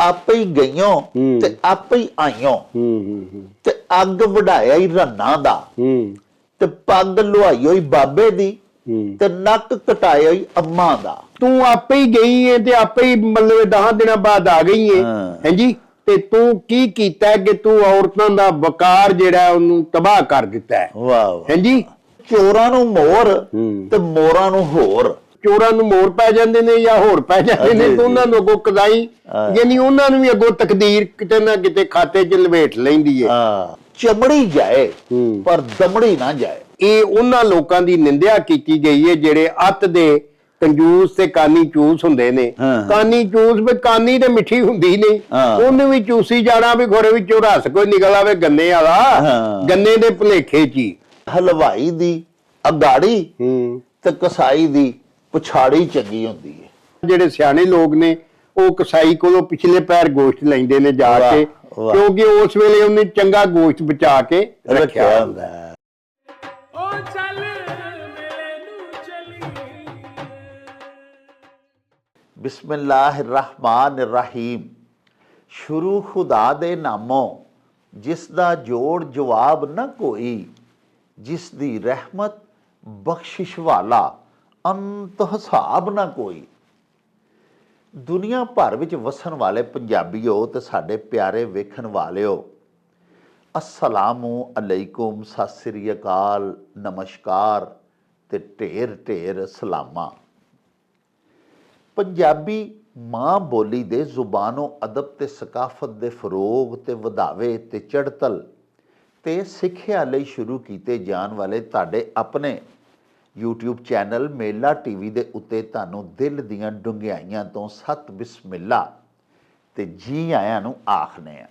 ਆਪੇ ਹੀ ਗਈਓ ਹੂੰ। ਤੇ ਆਪੇ ਹੀ ਆਈਓ ਹੂੰ ਹੂੰ ਹੂੰ। ਤੇ ਅੱਗ ਵਢਾਇਆ ਹੀ ਰੰਨਾ ਦਾ। ਹੂੰ। ਤੇ ਪੱਗ ਲੁਹਾਈ ਹੋਈ ਬਾਬੇ ਦੀ ਹੂੰ। ਤੇ ਨੱਕ ਕਟਾਇਆ ਹੀ ਅੰਮਾ ਦਾ। ਤੂੰ ਆਪੇ ਹੀ ਗਈ ਏ ਤੇ ਆਪੇ ਹੀ ਮਤਲਬ 10 ਦਿਨਾਂ ਬਾਅਦ ਆ ਗਈ ਏ। ਹਾਂ। ਹਾਂਜੀ ਤੇ ਤੂੰ ਕੀ ਕੀਤਾ ਕਿ ਤੂੰ ਔਰਤਾਂ ਦਾ ਵਕਾਰ ਜਿਹੜਾ ਹੈ ਉਹਨੂੰ ਤਬਾਹ ਕਰ ਦਿੱਤਾ ਹੈ? ਵਾਹ ਵਾਹ। ਹਾਂਜੀ ਚੋਰਾਂ ਨੂੰ ਮੋਰ ਹੂੰ। ਤੇ ਮੋਰਾਂ ਨੂੰ ਹੋਰ। ਚੋਰਾਂ ਨੂੰ ਮੋਰ ਪੈ ਜਾਂਦੇ ਨੇ ਜਾਂ ਹੋਰ ਪੈ ਜਾਂਦੇ ਨੇ ਤੇ ਉਹਨਾਂ ਨੂੰ ਅੱਗੋਂ ਕਦਾਈ। ਯਾਨੀ ਉਹਨਾਂ ਨੂੰ ਵੀ ਅੱਗੋਂ ਤਕਦੀਰ ਕਿਤੇ ਨਾ ਕਿਤੇ ਖਾਤੇ 'ਚ ਲਵੇਟ ਲੈਂਦੀ ਏ ਹਾਂ ਚਮੜੀ ਜਾਏ। ਪਰ ਦਮੜੀ ਨਾ ਜਾਏ ਇਹ ਉਹਨਾਂ ਲੋਕਾਂ ਦੀ ਨਿੰਦਿਆ ਕੀਤੀ ਗਈ ਹੈ ਜਿਹੜੇ ਅੱਤ ਦੇ ਕੰਜੂਸ ਤੇ ਕਾਨੀ ਚੂਸ ਹੁੰਦੇ ਨੇ। ਕਾਨੀ ਚੂਸ ਵੀ ਕਾਨੀ ਤੇ ਮਿੱਠੀ ਹੁੰਦੀ ਨਹੀਂ। ਉਹਨੇ ਵੀ ਚੂਸੀ ਜਾਣਾ ਵੀ ਘੋੜੇ ਵਿੱਚੋਂ ਰਸ ਕੋਈ ਨਿਕਲ ਆਵੇ ਗੰਨੇ ਵਾਲਾ। ਗੰਨੇ ਦੇ ਭੁਲੇਖੇ 'ਚ ਹਲਵਾਈ ਦੀ ਅਗਾੜੀ ਤੇ ਕਸਾਈ ਦੀ ਪਛਾੜੀ ਚੰਗੀ ਹੁੰਦੀ ਹੈ ਜਿਹੜੇ ਸਿਆਣੇ ਲੋਕ ਨੇ ਉਹ ਕਸਾਈ ਕੋਲੋਂ ਪਿਛਲੇ ਪੈਰ ਗੋਸ਼ਤ ਲੈਂਦੇ ਨੇ ਜਾ ਕੇ ਵਾਹ। ਕਿਉਂਕਿ ਉਸ ਵੇਲੇ ਉਹਨੇ ਚੰਗਾ ਗੋਸ਼ਤ ਬਚਾ ਕੇ ਰੱਖਿਆ। ਹੁੰਦਾ ਹੈ। ਓ ਚੱਲ ਮੇਲੇ ਨੂੰ ਚਲੀ। ਬਿਸਮਿਲ੍ਲਾਹਿਰਰਹਿਮਾਨਿਰਰਹੀਮ। ਸ਼ੁਰੂ ਖੁਦਾ ਦੇ ਨਾਮੋਂ ਜਿਸ ਦਾ ਜੋੜ ਜਵਾਬ ਨਾ ਕੋਈ ਜਿਸ ਦੀ ਰਹਿਮਤ ਬਖਸ਼ਿਸ਼ ਵਾਲਾ। ਅੰਤ ਹਿਸਾਬ ਨਾ ਕੋਈ। ਦੁਨੀਆ ਭਰ ਵਿੱਚ ਵਸਣ ਵਾਲੇ ਪੰਜਾਬੀਓ ਤੇ ਸਾਡੇ ਪਿਆਰੇ ਵੇਖਣ ਵਾਲਿਓ ਅਸਲਾਮੁ ਅਲੈਕੁਮ ਸਤਿ ਸ੍ਰੀ ਅਕਾਲ, ਨਮਸਕਾਰ ਤੇ ਢੇਰ ਢੇਰ ਸਲਾਮਾ। ਪੰਜਾਬੀ ਮਾਂ ਬੋਲੀ ਦੇ ਜ਼ੁਬਾਨੋ ਅਦਬ ਤੇ ਸਕਾਫਤ ਦੇ ਫਰੋਗ ਤੇ ਵਧਾਵੇ ਤੇ ਚੜਤਲ ਤੇ ਸਿੱਖਿਆ ਲਈ ਸ਼ੁਰੂ ਕੀਤੇ ਜਾਣ ਵਾਲੇ ਤੁਹਾਡੇ ਆਪਣੇ YouTube ਚੈਨਲ ਮੇਲਾ ਟੀਵੀ ਦੇ ਉੱਤੇ ਤੁਹਾਨੂੰ ਦਿਲ ਦੀਆਂ ਡੁੰਗਿਆਈਆਂ ਤੋਂ ਸਤ ਬਿਸਮਿਲ੍ਲਾ ਤੇ ਜੀ ਆਇਆਂ ਨੂੰ ਆਖਨੇ ਆ।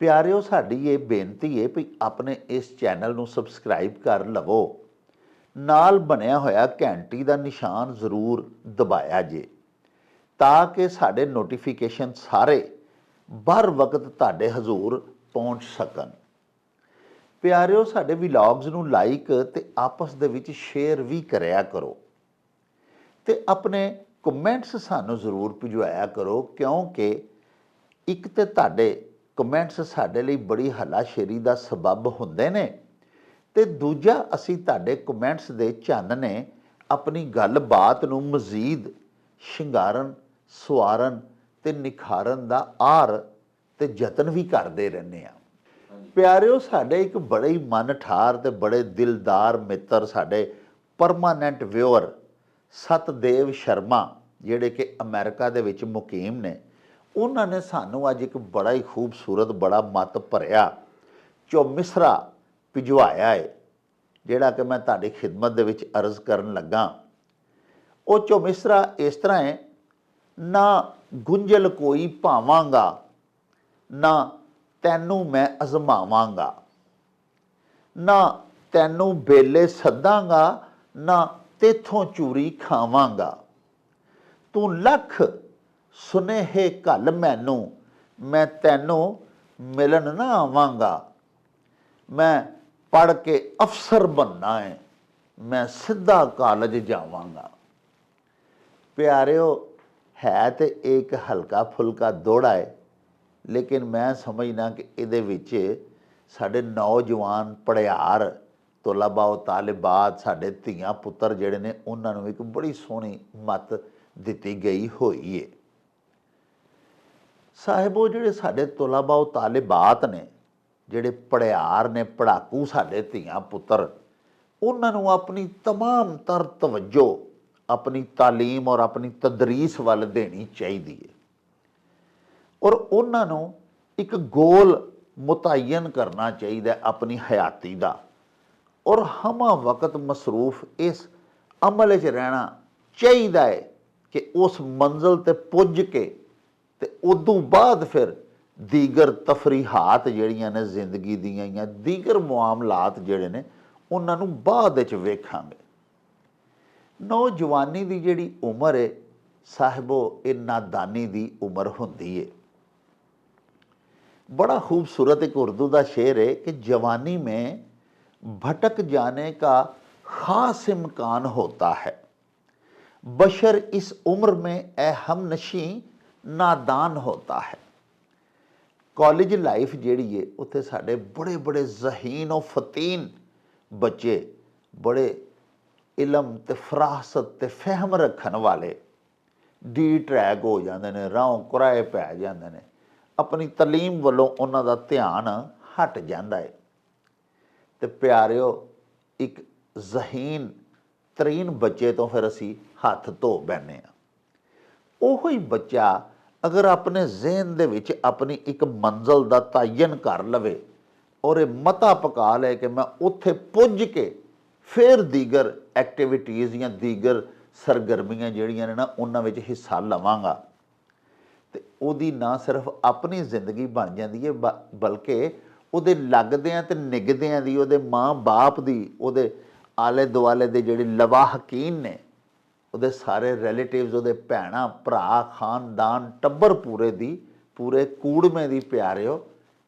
ਪਿਆਰਿਓ, ਸਾਡੀ ਇਹ ਬੇਨਤੀ ਹੈ ਵੀ ਆਪਣੇ ਇਸ ਚੈਨਲ ਨੂੰ ਸਬਸਕ੍ਰਾਈਬ ਕਰ ਲਵੋ। ਨਾਲ ਬਣਿਆ ਹੋਇਆ ਘੰਟੀ ਦਾ ਨਿਸ਼ਾਨ ਜ਼ਰੂਰ ਦਬਾਇਆ ਜੇ, ਤਾਂ ਕਿ ਸਾਡੇ ਨੋਟੀਫਿਕੇਸ਼ਨ ਸਾਰੇ ਬਰ ਵਕਤ ਤੁਹਾਡੇ ਹਜ਼ੂਰ ਪਹੁੰਚ ਸਕਣ। ਪਿਆਰਿਓ, ਸਾਡੇ ਵਲੌਗਸ ਨੂੰ ਲਾਈਕ ਤੇ ਆਪਸ ਦੇ ਵਿੱਚ ਸ਼ੇਅਰ ਵੀ ਕਰਿਆ ਕਰੋ। ਤੇ ਆਪਣੇ ਕਮੈਂਟਸ ਸਾਨੂੰ ਜ਼ਰੂਰ ਭਿਜਵਾਇਆ ਕਰੋ, ਕਿਉਂਕਿ ਇੱਕ ਤੇ ਤੁਹਾਡੇ ਕਮੈਂਟਸ ਸਾਡੇ ਲਈ ਬੜੀ ਹੱਲਾਸ਼ੇਰੀ ਦਾ ਸਬਬ ਹੁੰਦੇ ਨੇ ਤੇ ਦੂਜਾ, ਅਸੀਂ ਤੁਹਾਡੇ ਕਮੈਂਟਸ ਦੇ ਚਾਨਣੇ ਆਪਣੀ ਗੱਲਬਾਤ ਨੂੰ ਮਜ਼ੀਦ ਸ਼ਿੰਗਾਰਨ, ਸਵਾਰਨ ਤੇ ਨਿਖਾਰਨ ਦਾ ਆਰ ਤੇ ਯਤਨ ਵੀ ਕਰਦੇ ਰਹਿੰਦੇ ਆ ਪਿਆਰਿਓ, ਸਾਡੇ ਇੱਕ ਬੜੇ ਹੀ ਮਨ ਠਾਰ ਤੇ ਬੜੇ ਦਿਲਦਾਰ ਮਿੱਤਰ ਸਾਡੇ ਪਰਮਾਨੈਂਟ ਵਿਊਅਰ ਸਤਦੇਵ ਸ਼ਰਮਾ, ਜਿਹੜੇ ਕਿ ਅਮਰੀਕਾ ਦੇ ਵਿੱਚ ਮੁਕੀਮ ਨੇ, ਉਹਨਾਂ ਨੇ ਸਾਨੂੰ ਅੱਜ ਇੱਕ ਬੜਾ ਹੀ ਖੂਬਸੂਰਤ, ਬੜਾ ਮਤ ਭਰਿਆ ਚੌਮਿਸਰਾ ਭਿਜਵਾਇਆ ਏ, ਜਿਹੜਾ ਕਿ ਮੈਂ ਤੁਹਾਡੀ ਖਿਦਮਤ ਦੇ ਵਿੱਚ ਅਰਜ਼ ਕਰਨ ਲੱਗਾ। ਉਹ ਚੌਮਿਸਰਾ ਇਸ ਤਰ੍ਹਾਂ ਹੈ ਨਾ ਗੁੰਝਲ ਕੋਈ ਭਾਵਾਂਗਾ, ਨਾ ਤੈਨੂੰ ਮੈਂ ਅਜ਼ਮਾਵਾਂਗਾ। ਨਾ ਤੈਨੂੰ ਬੇਲੇ ਸੱਦਾਂਗਾ, ਨਾ ਤੇਥੋਂ ਚੂਰੀ ਖਾਵਾਂਗਾ। ਤੂੰ ਲੱਖ ਸੁਨੇਹੇ ਘੱਲ ਮੈਨੂੰ, ਮੈਂ ਤੈਨੂੰ ਮਿਲਣ ਨਾ ਆਵਾਂਗਾ। ਮੈਂ ਪੜ ਕੇ ਅਫਸਰ ਬੰਨਾ ਹੈ ਮੈਂ ਸਿੱਧਾ ਕਾਲਜ ਜਾਵਾਂਗਾ। ਪਿਆਰਿਓ, ਹੈ ਤੇ ਇੱਕ ਹਲਕਾ ਫੁਲਕਾ ਦੋੜਾ ਹੈ ਲੇਕਿਨ ਮੈਂ ਸਮਝਦਾ ਕਿ ਇਹਦੇ ਵਿੱਚ ਸਾਡੇ ਨੌਜਵਾਨ ਪੜਿਆਰ ਤੁਲਬਾਓ ਤਾਲਿਬਾਤ ਸਾਡੇ ਧੀਆਂ ਪੁੱਤਰ ਜਿਹੜੇ ਨੇ ਉਹਨਾਂ ਨੂੰ ਇੱਕ ਬੜੀ ਸੋਹਣੀ ਮਤ ਦਿੱਤੀ ਗਈ ਹੋਈ ਹੈ ਸਾਹਿਬੋ ਜਿਹੜੇ ਸਾਡੇ ਤੁਲਬਾਓ ਤਾਲਿਬਾਤ ਨੇ ਜਿਹੜੇ ਪੜਿਆਰ ਨੇ ਪੜਾਕੂ ਸਾਡੇ ਧੀਆਂ ਪੁੱਤਰ ਉਹਨਾਂ ਨੂੰ ਆਪਣੀ तमाम ਤਰ ਤਵੱਜੋ ਆਪਣੀ تعلیم ਔਰ ਆਪਣੀ ਤਦਰੀਸ ਵੱਲ ਦੇਣੀ ਚਾਹੀਦੀ ਹੈ ਔਰ ਉਹਨਾਂ ਨੂੰ ਇੱਕ ਗੋਲ ਮੁਤੈਯਨ ਕਰਨਾ ਚਾਹੀਦਾ ਆਪਣੀ ਹਯਾਤੀ ਦਾ। ਔਰ ਹਮਾ ਵਕਤ ਮਸਰੂਫ ਇਸ ਅਮਲ 'ਚ ਰਹਿਣਾ ਚਾਹੀਦਾ ਹੈ ਕਿ ਉਸ ਮੰਜ਼ਲ ਤੇ ਪੁੱਜ ਕੇ ਤੇ ਉਦੋਂ ਬਾਅਦ ਫਿਰ ਦੀਗਰ ਤਫਰੀਹਾਤ ਜਿਹੜੀਆਂ ਨੇ ਜ਼ਿੰਦਗੀ ਦੀਆਂ ਜਾਂ ਦੀਗਰ ਮਾਮਲਾਤ ਜਿਹੜੇ ਨੇ ਉਹਨਾਂ ਨੂੰ ਬਾਅਦ ਵਿੱਚ ਵੇਖਾਂਗੇ। ਨੌਜਵਾਨੀ ਦੀ ਜਿਹੜੀ ਉਮਰ ਹੈ, ਸਾਹਿਬੋ, ਇਹ ਨਾਦਾਨੀ ਦੀ ਉਮਰ ਹੁੰਦੀ ਹੈ। बड़ा खूबसूरत एक उर्दू का शेर है कि जवानी में भटक जाने का खास इम्कान होता है बशर इस उम्र में ए हम नशी ਨਾਦਾਨ ਹੋਤਾ ਹੈ ਕਾਲਜ ਲਾਈਫ ਜਿਹੜੀ ਏ ਉੱਥੇ ਸਾਡੇ ਬੜੇ ਬੜੇ ਜ਼ਹੀਨ ਔਰ ਫਤੀਨ ਬੱਚੇ ਬੜੇ ਇਲਮ ਤੇ ਫਰਾਸਤ ਤੇ ਫਹਿਮ ਰੱਖਣ ਵਾਲੇ ਡੀ ਟਰੈਕ ਹੋ ਜਾਂਦੇ ਨੇ ਰਾਹੋਂ ਕੁਰਾਏ ਪੈ ਜਾਂਦੇ ਨੇ ਆਪਣੀ ਤਾਲੀਮ ਵੱਲੋਂ ਉਹਨਾਂ ਦਾ ਧਿਆਨ ਹਟ ਜਾਂਦਾ ਹੈ। ਤੇ ਪਿਆਰਿਓ, ਇੱਕ ਜ਼ਹੀਨ, ਤਰੀਨ ਬੱਚੇ ਤੋਂ ਫਿਰ ਅਸੀਂ ਹੱਥ ਧੋ ਬੈਨੇ ਆ ਉਹੋ ਹੀ ਬੱਚਾ ਅਗਰ ਆਪਣੇ ਜ਼ਿਹਨ ਦੇ ਵਿੱਚ ਆਪਣੀ ਇੱਕ ਮੰਜ਼ਲ ਦਾ ਤਾਇਨ ਕਰ ਲਵੇ ਔਰ ਇਹ ਮਤਾ ਪਕਾ ਲੈ ਕਿ ਮੈਂ ਉੱਥੇ ਪੁੱਜ ਕੇ ਫਿਰ ਦੀਗਰ ਐਕਟੀਵਿਟੀਜ਼ ਜਾਂ ਦੀਗਰ ਸਰਗਰਮੀਆਂ ਜਿਹੜੀਆਂ ਨੇ ਨਾ, ਉਹਨਾਂ ਵਿੱਚ ਹਿੱਸਾ ਲਵਾਂਗਾ। ਤੇ ਉਹਦੀ ਨਾ ਸਿਰਫ ਆਪਣੀ ਜ਼ਿੰਦਗੀ ਬਣ ਜਾਂਦੀ ਹੈ ਬ- ਬਲਕਿ ਉਹਦੇ ਲੱਗਦਿਆਂ ਤੇ ਨਿਗਦਿਆਂ ਦੀ, ਉਹਦੇ ਮਾਂ-ਬਾਪ ਦੀ, ਉਹਦੇ ਆਲੇ ਦੁਆਲੇ ਦੇ ਜਿਹੜੇ ਲਵਾਹਕੀਨ ਨੇ, ਉਹਦੇ ਸਾਰੇ ਰਿਲੇਟਿਵਸ ਉਹਦੇ ਭੈਣਾਂ, ਭਰਾ, ਖਾਨਦਾਨ, ਟੱਬਰ ਪੂਰੇ ਦੀ, ਪੂਰੇ ਕੂੜਮੇ ਦੀ ਪਿਆਰਿਓ,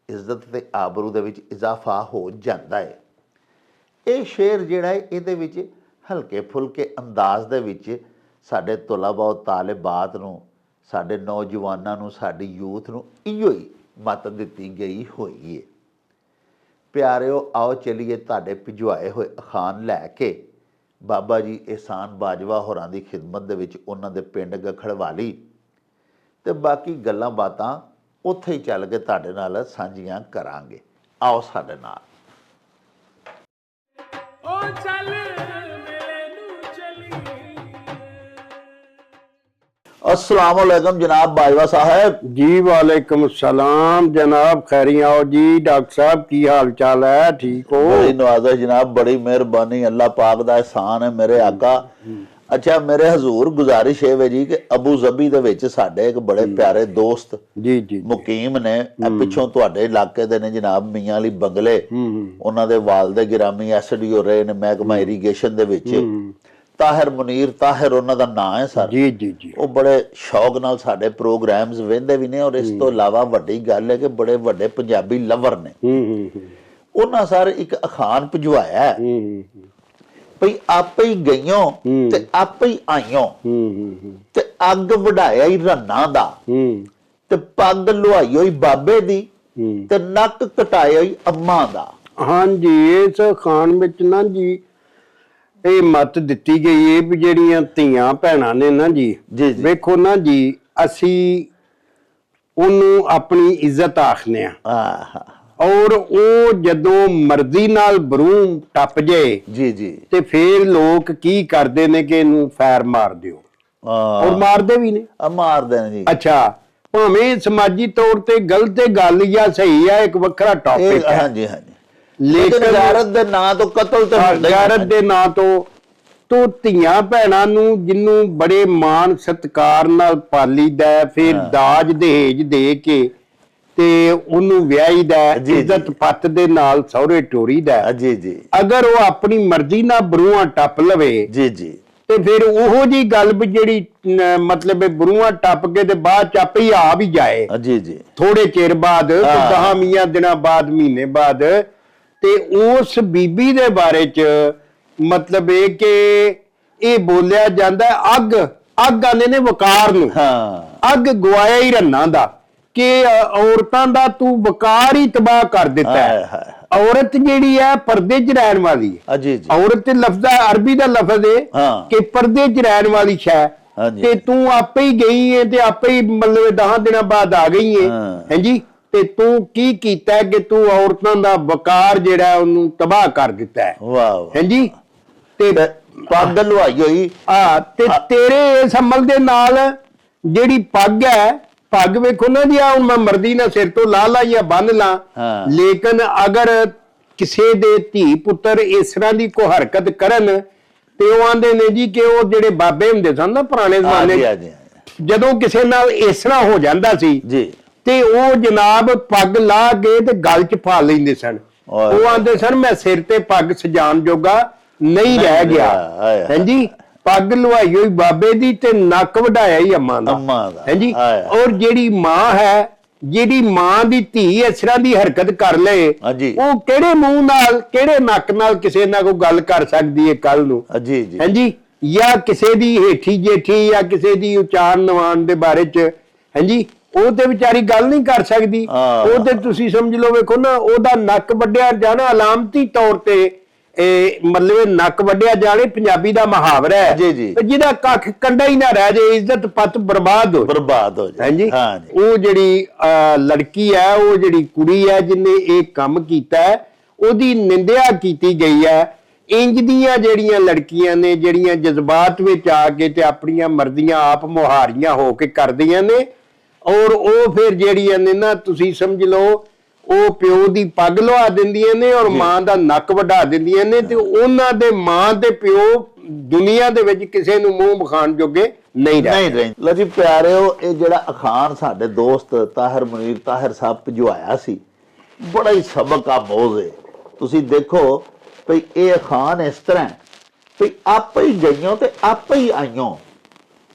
ਇੱਜ਼ਤ ਤੇ ਆਬਰੂ ਦੇ ਵਿੱਚ ਇਜ਼ਾਫਾ ਹੋ ਜਾਂਦਾ ਹੈ ਇਹ ਸ਼ੇਰ ਜਿਹੜਾ ਹੈ ਇਹਦੇ ਵਿੱਚ ਹਲਕੇ ਫੁਲਕੇ ਅੰਦਾਜ਼ ਦੇ ਵਿੱਚ ਸਾਡੇ ਤੁਲਬਾ ਔਰ ਤਾਲਿਬਾਤ ਨੂੰ ਸਾਡੇ ਨੌਜਵਾਨਾਂ ਨੂੰ, ਸਾਡੀ ਯੂਥ ਨੂੰ ਇਹੋ ਹੀ ਮਤ ਦਿੱਤੀ ਗਈ ਹੋਈ ਹੈ ਪਿਆਰਿਓ, ਆਓ ਚਲੀਏ ਤੁਹਾਡੇ ਭਿਜਵਾਏ ਹੋਏ ਅਖਾਨ ਲੈ ਕੇ। ਬਾਬਾ ਜੀ ਇਹਸਾਨ ਬਾਜਵਾ ਹੋਰਾਂ ਦੀ ਖਿਦਮਤ ਦੇ ਵਿੱਚ ਉਹਨਾਂ ਦੇ ਪਿੰਡ ਗਖੜਵਾਲੀ। ਤੇ ਬਾਕੀ ਗੱਲਾਂ ਬਾਤਾਂ ਉੱਥੇ ਹੀ ਚੱਲ ਕੇ ਤੁਹਾਡੇ ਨਾਲ ਸਾਂਝੀਆਂ ਕਰਾਂਗੇ। ਆਓ ਸਾਡੇ ਨਾਲ। ਉਹ ਚੱਲ अस्सलाम वालेकुम जनाब बाजवा साहब ਜੀ ਵਾਲੇਕਮ ਸਲਾਮ ਜਨਾਬ ਖੈਰੀਆਂ ਜੀ ਡਾਕਟਰ ਸਾਹਿਬ ਕੀ ਹਾਲ ਚਾਲ ਹੈ ਠੀਕ ਹੋ बड़ी नवाजा जनाब बड़ी मेहरबानी अल्लाह पाक ਦਾ ਇਹਸਾਨ ਹੈ ਮੇਰੇ ਆਕਾ ਅੱਛਾ ਮੇਰੇ ਹਜ਼ੂਰ ਗੁਜ਼ਾਰਿਸ਼ ਹੈ ਵੇ ਜੀ ਕਿ ਅਬੂ ਜ਼ਬੀ ਦੇ ਵਿੱਚ ਸਾਡੇ ਇੱਕ ਬੜੇ ਪਿਆਰੇ ਦੋਸਤ ਜੀ ਜੀ ਮੁਕੀਮ ਨੇ ਇਹ ਪਿੱਛੋਂ ਤੁਹਾਡੇ ਇਲਾਕੇ ਦੇ ਨੇ ਜਨਾਬ ਮੀਆਂ ਅਲੀ ਬੰਗਲੇ ਹੂੰ ਉਹਨਾਂ ਦੇ ਵਾਲਦੇ ਗਿਰਾਮੀ ਐਸਡੀਓ ਰਹੇ ਨੇ ਮਹਿਕਮਾ ਇਰੀਗੇਸ਼ਨ ਦੇ ਵਿੱਚ ਤਾਹਿਰ ਮੁਨੀਰ ਤਾਹਿਰ ਉਹਨਾਂ ਦਾ ਨਾਂ ਹੈ ਸਰ। ਜੀ ਜੀ ਜੀ। ਉਹ ਬੜੇ ਸ਼ੌਕ ਨਾਲ ਸਾਡੇ ਪ੍ਰੋਗਰਾਮਸ ਵੇਖਦੇ ਵੀ ਨੇ ਔਰ ਇਸ ਤੋਂ ਇਲਾਵਾ ਵੱਡੀ ਗੱਲ ਹੈ ਕਿ ਬੜੇ ਵੱਡੇ ਪੰਜਾਬੀ ਲਵਰ ਨੇ। ਹੂੰ ਹੂੰ ਹੂੰ, ਉਹਨਾਂ ਸਰ ਇੱਕ ਅਖਾਨ ਭਿਜਵਾਇਆ ਹੈ। ਹੂੰ ਹੂੰ, ਭਈ ਆਪੇ ਹੀ ਗਈਓ ਤੇ ਆਪੇ ਹੀ ਆਈਓ ਹੂੰ ਹੂੰ ਹੂੰ, ਤੇ ਅੱਗ ਵਢਾਇਆ ਹੀ ਰੰਨਾਂ ਦਾ। ਹੂੰ। ਤੇ ਪੱਗ ਲੁਹਾਈ ਹੋਈ ਬਾਬੇ ਦੀ। ਹੂੰ। ਤੇ ਨੱਕ ਕਟਾਇਆ ਹੀ ਅੰਮਾ ਦਾ। ਹਾਂਜੀ ਇਸ ਖਾਨ ਵਿੱਚ ਨਾ ਜੀ ਇਹ ਮਤ ਦਿੱਤੀ ਗਈ ਹੈ ਵੀ ਜਿਹੜੀਆਂ ਧੀਆਂ ਭੈਣਾਂ ਨੇ ਨਾ ਜੀ ਜੀ, ਜੀ। ਵੇਖੋ ਨਾ ਜੀ ਅਸੀਂ ਉਹਨੂੰ ਆਪਣੀ ਇੱਜ਼ਤ ਆਖਨੇ ਆ ਆਹ। ਔਰ ਉਹ ਜਦੋਂ ਮਰਜ਼ੀ ਨਾਲ ਬਰੂ ਟੱਪ ਜਾਏ ਜੀ ਜੀ। ਤੇ ਫੇਰ ਲੋਕ ਕੀ ਕਰਦੇ ਨੇ ਕਿ ਇਹਨੂੰ ਫੈਰ ਮਾਰ ਦਿਓ। ਆ ਔਰ ਮਾਰਦੇ ਵੀ ਨੇ। ਮਾਰਦੇ ਨੇ ਜੀ। ਅੱਛਾ ਭਾਵੇਂ ਸਮਾਜੀ ਤੌਰ ਤੇ ਗਲਤ ਗੱਲ ਜਾਂ ਸਹੀ ਹੈ ਇੱਕ ਵੱਖਰਾ ਇਹ ਟੌਪਿਕ ਹੈ। ਹਾਂਜੀ ਹਾਂਜੀ। ਲੇਕਿਨ ਗੈਰਤ ਦੇ ਨਾਂ ਤੋਂ ਕਤਲ ਤੇ ਹੁੰਦਾ ਹੀ ਗੈਰਤ ਦੇ ਨਾਂ ਤੋਂ ਤੋਂ ਧੀਆਂ ਭੈਣਾਂ ਨੂੰ ਜਿੰਨੂੰ ਬੜੇ ਮਾਣ ਸਤਿਕਾਰ ਨਾਲ ਪਾਲੀਦਾ ਫਿਰ ਦਾਜ ਦਹੇਜ ਦੇ ਕੇ ਤੇ ਉਹਨੂੰ ਵਿਆਹੀਦਾ। ਇੱਜ਼ਤ ਪੱਤ ਦੇ ਨਾਲ ਸਹੁਰੇ ਟੋਰੀਦਾ ਜੀ ਜੀ। ਅਗਰ ਉਹ ਆਪਣੀ ਮਰਜ਼ੀ ਨਾਲ ਬਰੂਆਂ ਟੱਪ ਲਵੇ ਜੀ ਜੀ। ਤੇ ਫਿਰ ਉਹੋ ਜੀ ਗੱਲ ਵੀ ਜਿਹੜੀ ਮਤਲਬ ਬਰੂਆਂ ਟੱਪ ਕੇ ਤੇ ਬਾਅਦ ਚ ਆਪੇ ਹੀ ਆ ਵੀ ਜਾਏ। ਜੀ ਜੀ। ਥੋੜੇ ਚਿਰ ਬਾਅਦ ਹਾਂ। 10 ਮੀਆਂ ਦਿਨਾਂ ਬਾਅਦ ਮਹੀਨੇ ਬਾਅਦ ਤੇ ਉਸ ਬੀਬੀ ਦੇ ਬਾਰੇ ਚ ਮਤਲਬ ਇਹ ਕਿ ਇਹ ਬੋਲਿਆ ਜਾਂਦਾ ਅੱਗ ਅੱਗ ਆਨੇ ਨੇ ਵਕਾਰ ਨੂੰ। ਹਾਂ। ਅੱਗ ਗਵਾਇਆ ਹੀ ਰੰਨਾਂ ਦਾ ਕਿ ਔਰਤਾਂ ਦਾ ਤੂੰ ਵਕਾਰ ਹੀ ਤਬਾਹ ਕਰ ਦਿੱਤਾ ਹੈ। ਔਰਤ ਜਿਹੜੀ ਹੈ ਪਰਦੇ 'ਚ ਰਹਿਣ ਵਾਲੀ ਹੈ। ਜੀ ਜੀ। ਔਰਤ ਲਫ਼ਜ਼ ਹੈ, ਅਰਬੀ ਦਾ ਲਫ਼ਜ਼ ਹੈ। ਕਿ ਪਰਦੇ 'ਚ ਰਹਿਣ ਵਾਲੀ ਸ਼ੈ। ਤੇ ਤੂੰ ਆਪੇ ਹੀ ਗਈ ਹੈ ਤੇ ਆਪੇ ਹੀ ਮਤਲਬ 10 ਦਿਨਾਂ ਬਾਅਦ ਆ ਗਈ ਹਾਂ। ਹਾਂਜੀ ਤੇ ਤੂੰ ਕੀ ਕੀਤਾ ਕਿ ਤੂੰ ਔਰਤਾਂ ਦਾ ਵਕਾਰ ਜਿਹੜਾ ਉਹਨੂੰ ਤਬਾਹ ਕਰ ਦਿੱਤਾ ਹੈ? ਵਾਹ ਵਾਹ। ਹਾਂਜੀ ਤੇ ਪੱਗ ਲੁਹਾਈ ਹੋਈ। ਆ ਤੇ ਤੇਰੇ ਇਸ ਅਮਲ ਦੇ ਨਾਲ ਜਿਹੜੀ ਪੱਗ ਹੈ ਪੱਗ ਵੇਖੋ ਨਾ ਜੀ ਆ ਹੁਣ ਮੈਂ ਮਰਦੀ ਨਾਲ ਸਿਰ ਤੋਂ ਲਾ ਲਾ ਜਾਂ ਬੰਨ ਲਾ। ਲੇਕਿਨ ਅਗਰ ਕਿਸੇ ਦੇ ਧੀ ਪੁੱਤਰ ਇਸ ਤਰ੍ਹਾਂ ਦੀ ਕੋਈ ਹਰਕਤ ਕਰਨ ਤੇ ਉਹ ਆਂਦੇ ਨੇ ਜੀ ਕਿ ਉਹ ਜਿਹੜੇ ਬਾਬੇ ਹੁੰਦੇ ਸਨ ਨਾ ਪੁਰਾਣੇ ਜ਼ਮਾਨੇ ਜਦੋਂ ਕਿਸੇ ਨਾਲ ਇਸ ਤਰ੍ਹਾਂ ਹੋ ਜਾਂਦਾ ਸੀ ਜੀ। ਤੇ ਉਹ ਜਨਾਬ ਪੱਗ ਲਾ ਕੇ ਤੇ ਗਲ 'ਚ ਪਾ ਲੈਂਦੇ ਸਨ। ਉਹ ਆਂਦੇ ਸਨ ਮੈਂ ਸਿਰ ਤੇ ਪੱਗ ਸਜਾਣ ਜੋਗਾ ਨਹੀਂ ਰਹਿ ਗਿਆ। ਹਾਂਜੀ ਪੱਗ ਲੁਹਾਈ ਹੋਈ ਬਾਬੇ ਦੀ ਤੇ ਨੱਕ ਵਢਾਇਆ ਹੀ ਅੰਮਾਂ ਦਾ। ਹਾਂਜੀ। ਔਰ ਜਿਹੜੀ ਮਾਂ ਹੈ ਜਿਹੜੀ ਮਾਂ ਦੀ ਧੀ ਇਸ ਤਰ੍ਹਾਂ ਦੀ ਹਰਕਤ ਕਰ ਲਏ। ਉਹ ਕਿਹੜੇ ਮੂੰਹ ਨਾਲ ਕਿਹੜੇ ਨੱਕ ਨਾਲ ਕਿਸੇ ਨਾਲ ਕੋਈ ਗੱਲ ਕਰ ਸਕਦੀ ਹੈ ਕੱਲ ਨੂੰ ਜੀ ਜੀ ਹਾਂਜੀ ਜਾਂ ਕਿਸੇ ਦੀ ਹੇਠੀ ਜੇਠੀ ਜਾਂ ਕਿਸੇ ਦੀ ਉਚਾਰ ਨਵਾਨ ਦੇ ਬਾਰੇ ਚ ਹਾਂਜੀ ਉਹ ਤੇ ਵਿਚਾਰੀ ਗੱਲ ਨਹੀਂ ਕਰ ਸਕਦੀ। ਉਹ ਤੇ ਤੁਸੀਂ ਸਮਝ ਲਓ ਵੇਖੋ ਨਾ ਉਹਦਾ ਨੱਕ ਵੱਢਿਆ ਜਾਣਾ ਅਲਾਮਤੀ ਤੌਰ ਤੇ ਇਹ ਮਤਲਬ ਨੱਕ ਵੱਢਿਆ ਜਾਣੇ ਪੰਜਾਬੀ ਦਾ ਮੁਹਾਵਰਾ ਹੈ ਜੀ, ਜੀ। ਤੇ ਜਿਹਦਾ ਕੱਖ ਕੰਡਾ ਹੀ ਨਾ ਰਹਿ ਜੇ ਇੱਜ਼ਤ ਪੱਤ ਬਰਬਾਦ ਹੋ ਜਾਏ। ਬਰਬਾਦ ਹੋ ਜਾਏ ਹਾਂਜੀ ਉਹ ਜਿਹੜੀ ਲੜਕੀ ਹੈ ਉਹ ਜਿਹੜੀ ਕੁੜੀ ਹੈ ਜਿਹਨੇ ਇਹ ਕੰਮ ਕੀਤਾ ਉਹਦੀ ਨਿੰਦਿਆ ਕੀਤੀ ਗਈ ਹੈ ਇੰਜ ਦੀਆਂ ਜਿਹੜੀਆਂ ਲੜਕੀਆਂ ਨੇ ਜਿਹੜੀਆਂ ਜਜ਼ਬਾਤ ਵਿੱਚ ਆ ਕੇ ਤੇ ਆਪਣੀਆਂ ਮਰਜ਼ੀਆਂ ਆਪ ਮੁਹਾਰੀਆਂ ਹੋ ਕੇ ਕਰਦੀਆਂ ਨੇ ਔਰ ਉਹ ਫਿਰ ਜਿਹੜੀਆਂ ਨੇ ਨਾ ਤੁਸੀਂ ਸਮਝ ਲਓ ਉਹ ਪਿਓ ਦੀ ਪੱਗ ਲਵਾ ਦਿੰਦੀਆਂ ਨੇ ਔਰ ਮਾਂ ਦਾ ਨੱਕ ਵਢਾ ਦਿੰਦੀਆਂ ਨੇ ਤੇ ਉਹਨਾਂ ਦੇ ਮਾਂ ਤੇ ਪਿਓ ਦੁਨੀਆ ਦੇ ਵਿੱਚ ਕਿਸੇ ਨੂੰ ਮੂੰਹ ਵਿਖਾਣ ਜੋਗੇ ਨਹੀਂ ਰਹੇ ਨਹੀਂ ਰਹੀ ਲੋ ਜੀ ਪਿਆਰਿਓ ਇਹ ਜਿਹੜਾ ਅਖਾਨ ਸਾਡੇ ਦੋਸਤ ਤਾਹਿਰ ਮੁਨੀਰ ਤਾਹਿਰ ਸਾਹਿਬ ਭਜਵਾਇਆ ਸੀ ਬੜਾ ਹੀ ਸਬਕ ਆ ਮੋਜ਼ੇ ਤੁਸੀਂ ਦੇਖੋ ਭਈ ਇਹ ਅਖਾਨ ਇਸ ਤਰ੍ਹਾਂ ਹੈ, ਭਈ ਆਪੇ ਹੀ ਗਈਆਂ ਤੇ ਆਪੇ ਹੀ ਆਈਆਂ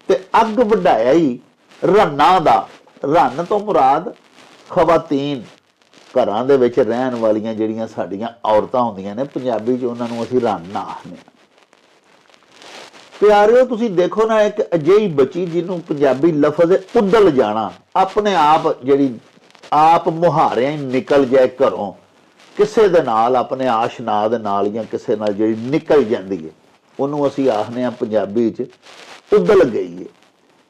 ਤੇ ਅੱਗ ਵਢਾਇਆ ਹੀ ਰੰਨਾਂ ਦਾ। ਰੰਨ ਤੋਂ ਮੁਰਾਦ ਖਵਾਤੀਨ। ਘਰਾਂ ਦੇ ਵਿੱਚ ਰਹਿਣ ਵਾਲੀਆਂ ਜਿਹੜੀਆਂ ਸਾਡੀਆਂ ਔਰਤਾਂ ਹੁੰਦੀਆਂ ਨੇ, ਪੰਜਾਬੀ 'ਚ ਉਹਨਾਂ ਨੂੰ ਅਸੀਂ ਰੰਨ ਆਖਦੇ ਹਾਂ। ਪਿਆਰਿਓ, ਤੁਸੀਂ ਦੇਖੋ ਨਾ, ਇੱਕ ਅਜਿਹੀ ਬੱਚੀ ਜਿਹਨੂੰ ਪੰਜਾਬੀ ਲਫ਼ਜ਼ ਹੈ ਉਦਲ ਜਾਣਾ, ਆਪਣੇ ਆਪ ਜਿਹੜੀ ਆਪ ਮੁਹਾਰਿਆਂ ਹੀ ਨਿਕਲ ਜਾਏ ਘਰੋਂ, ਕਿਸੇ ਦੇ ਨਾਲ, ਆਪਣੇ ਆਸ਼ਨਾ ਦੇ ਨਾਲ ਜਾਂ ਕਿਸੇ ਨਾਲ ਜਿਹੜੀ ਨਿਕਲ ਜਾਂਦੀ ਹੈ, ਉਹਨੂੰ ਅਸੀਂ ਆਖਦੇ ਹਾਂ ਪੰਜਾਬੀ 'ਚ ਉਦਲ ਗਈ ਹੈ।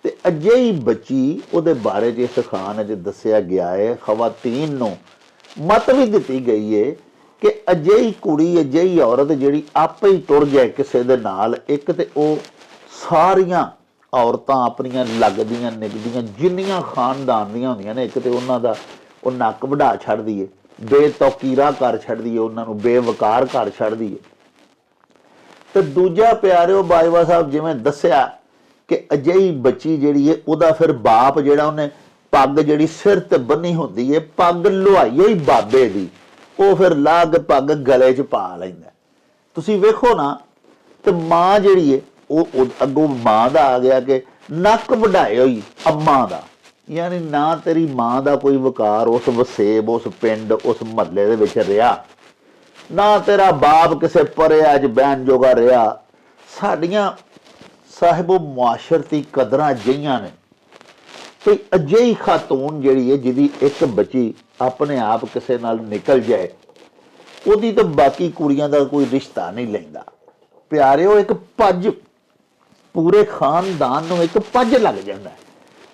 ਤੇ ਅਜਿਹੀ ਬੱਚੀ ਉਹਦੇ ਬਾਰੇ ਜੇ ਸਖਾਨ 'ਚ ਦੱਸਿਆ ਗਿਆ ਹੈ ਖਵਾਤੀਨ ਨੂੰ ਮਤ ਵੀ ਦਿੱਤੀ ਗਈ ਹੈ ਕਿ ਅਜਿਹੀ ਕੁੜੀ, ਅਜਿਹੀ ਔਰਤ ਜਿਹੜੀ ਆਪੇ ਹੀ ਟੁਰ ਜਾਏ ਕਿਸੇ ਦੇ ਨਾਲ, ਇੱਕ ਤੇ ਉਹ ਸਾਰੀਆਂ ਔਰਤਾਂ ਆਪਣੀਆਂ ਲੱਗਦੀਆਂ ਨਿਕਦੀਆਂ ਜਿੰਨੀਆਂ ਖਾਨਦਾਨ ਦੀਆਂ ਹੁੰਦੀਆਂ ਨੇ, ਇੱਕ ਤੇ ਉਹਨਾਂ ਦਾ ਉਹ ਨੱਕ ਵਢਾ ਛੱਡਦੀ ਏ, ਬੇਤੌਕੀਰਾ ਕਰ ਛੱਡਦੀ ਏ, ਉਹਨਾਂ ਨੂੰ ਬੇਵਕਾਰ ਕਰ ਛੱਡਦੀ ਏ। ਤੇ ਦੂਜਾ ਪਿਆਰਿਓ ਬਾਜਵਾ ਸਾਹਿਬ ਜਿਵੇਂ ਦੱਸਿਆ ਕਿ ਅਜਿਹੀ ਬੱਚੀ ਜਿਹੜੀ ਹੈ, ਉਹਦਾ ਫਿਰ ਬਾਪ ਜਿਹੜਾ ਉਹਨੇ ਪੱਗ ਜਿਹੜੀ ਸਿਰ ਤੇ ਬੰਨੀ ਹੁੰਦੀ ਹੈ, ਪੱਗ ਲੁਹਾਈ ਹੋਈ ਬਾਬੇ ਦੀ। ਉਹ ਫਿਰ ਲਾ ਕੇ ਪੱਗ ਗਲੇ 'ਚ ਪਾ ਲੈਂਦਾ। ਤੁਸੀਂ ਵੇਖੋ ਨਾ, ਤੇ ਮਾਂ ਜਿਹੜੀ ਹੈ, ਉਹ ਅੱਗੋਂ ਮਾਂ ਦਾ ਆ ਗਿਆ ਕਿ ਨੱਕ ਵਢਾਏ ਹੋਈ ਅੰਮਾ ਦਾ। ਯਾਨੀ ਨਾ ਤੇਰੀ ਮਾਂ ਦਾ ਕੋਈ ਵਕਾਰ ਉਸ ਵਸੇਬ, ਉਸ ਪਿੰਡ, ਉਸ ਮਹੱਲੇ ਦੇ ਵਿੱਚ ਰਿਹਾ। ਨਾ ਤੇਰਾ ਬਾਪ ਕਿਸੇ ਪਰਿਆ ਅੱਜ ਬਹਿਣ ਜੋਗਾ ਰਿਹਾ। ਸਾਡੀਆਂ ਸਾਹਿਬੋ ਮੁਆਸ਼ਰਤੀ ਕਦਰਾਂ ਜਈਆਂ ਨੇ। ਕੋਈ ਅਜਿਹੀ ਖਾਤੂਨ ਜਿਹੜੀ ਹੈ ਜਿਹਦੀ ਇੱਕ ਬੱਚੀ ਆਪਣੇ ਆਪ ਕਿਸੇ ਨਾਲ ਨਿਕਲ ਜਾਏ ਉਹਦੀ ਤਾਂ ਬਾਕੀ ਕੁੜੀਆਂ ਦਾ ਕੋਈ ਰਿਸ਼ਤਾ ਨਹੀਂ ਲੈਂਦਾ। ਪਿਆਰਿਓ ਇੱਕ ਪੱਜ ਪੂਰੇ ਖਾਨਦਾਨ ਨੂੰ ਇੱਕ ਪੱਜ ਲੱਗ ਜਾਂਦਾ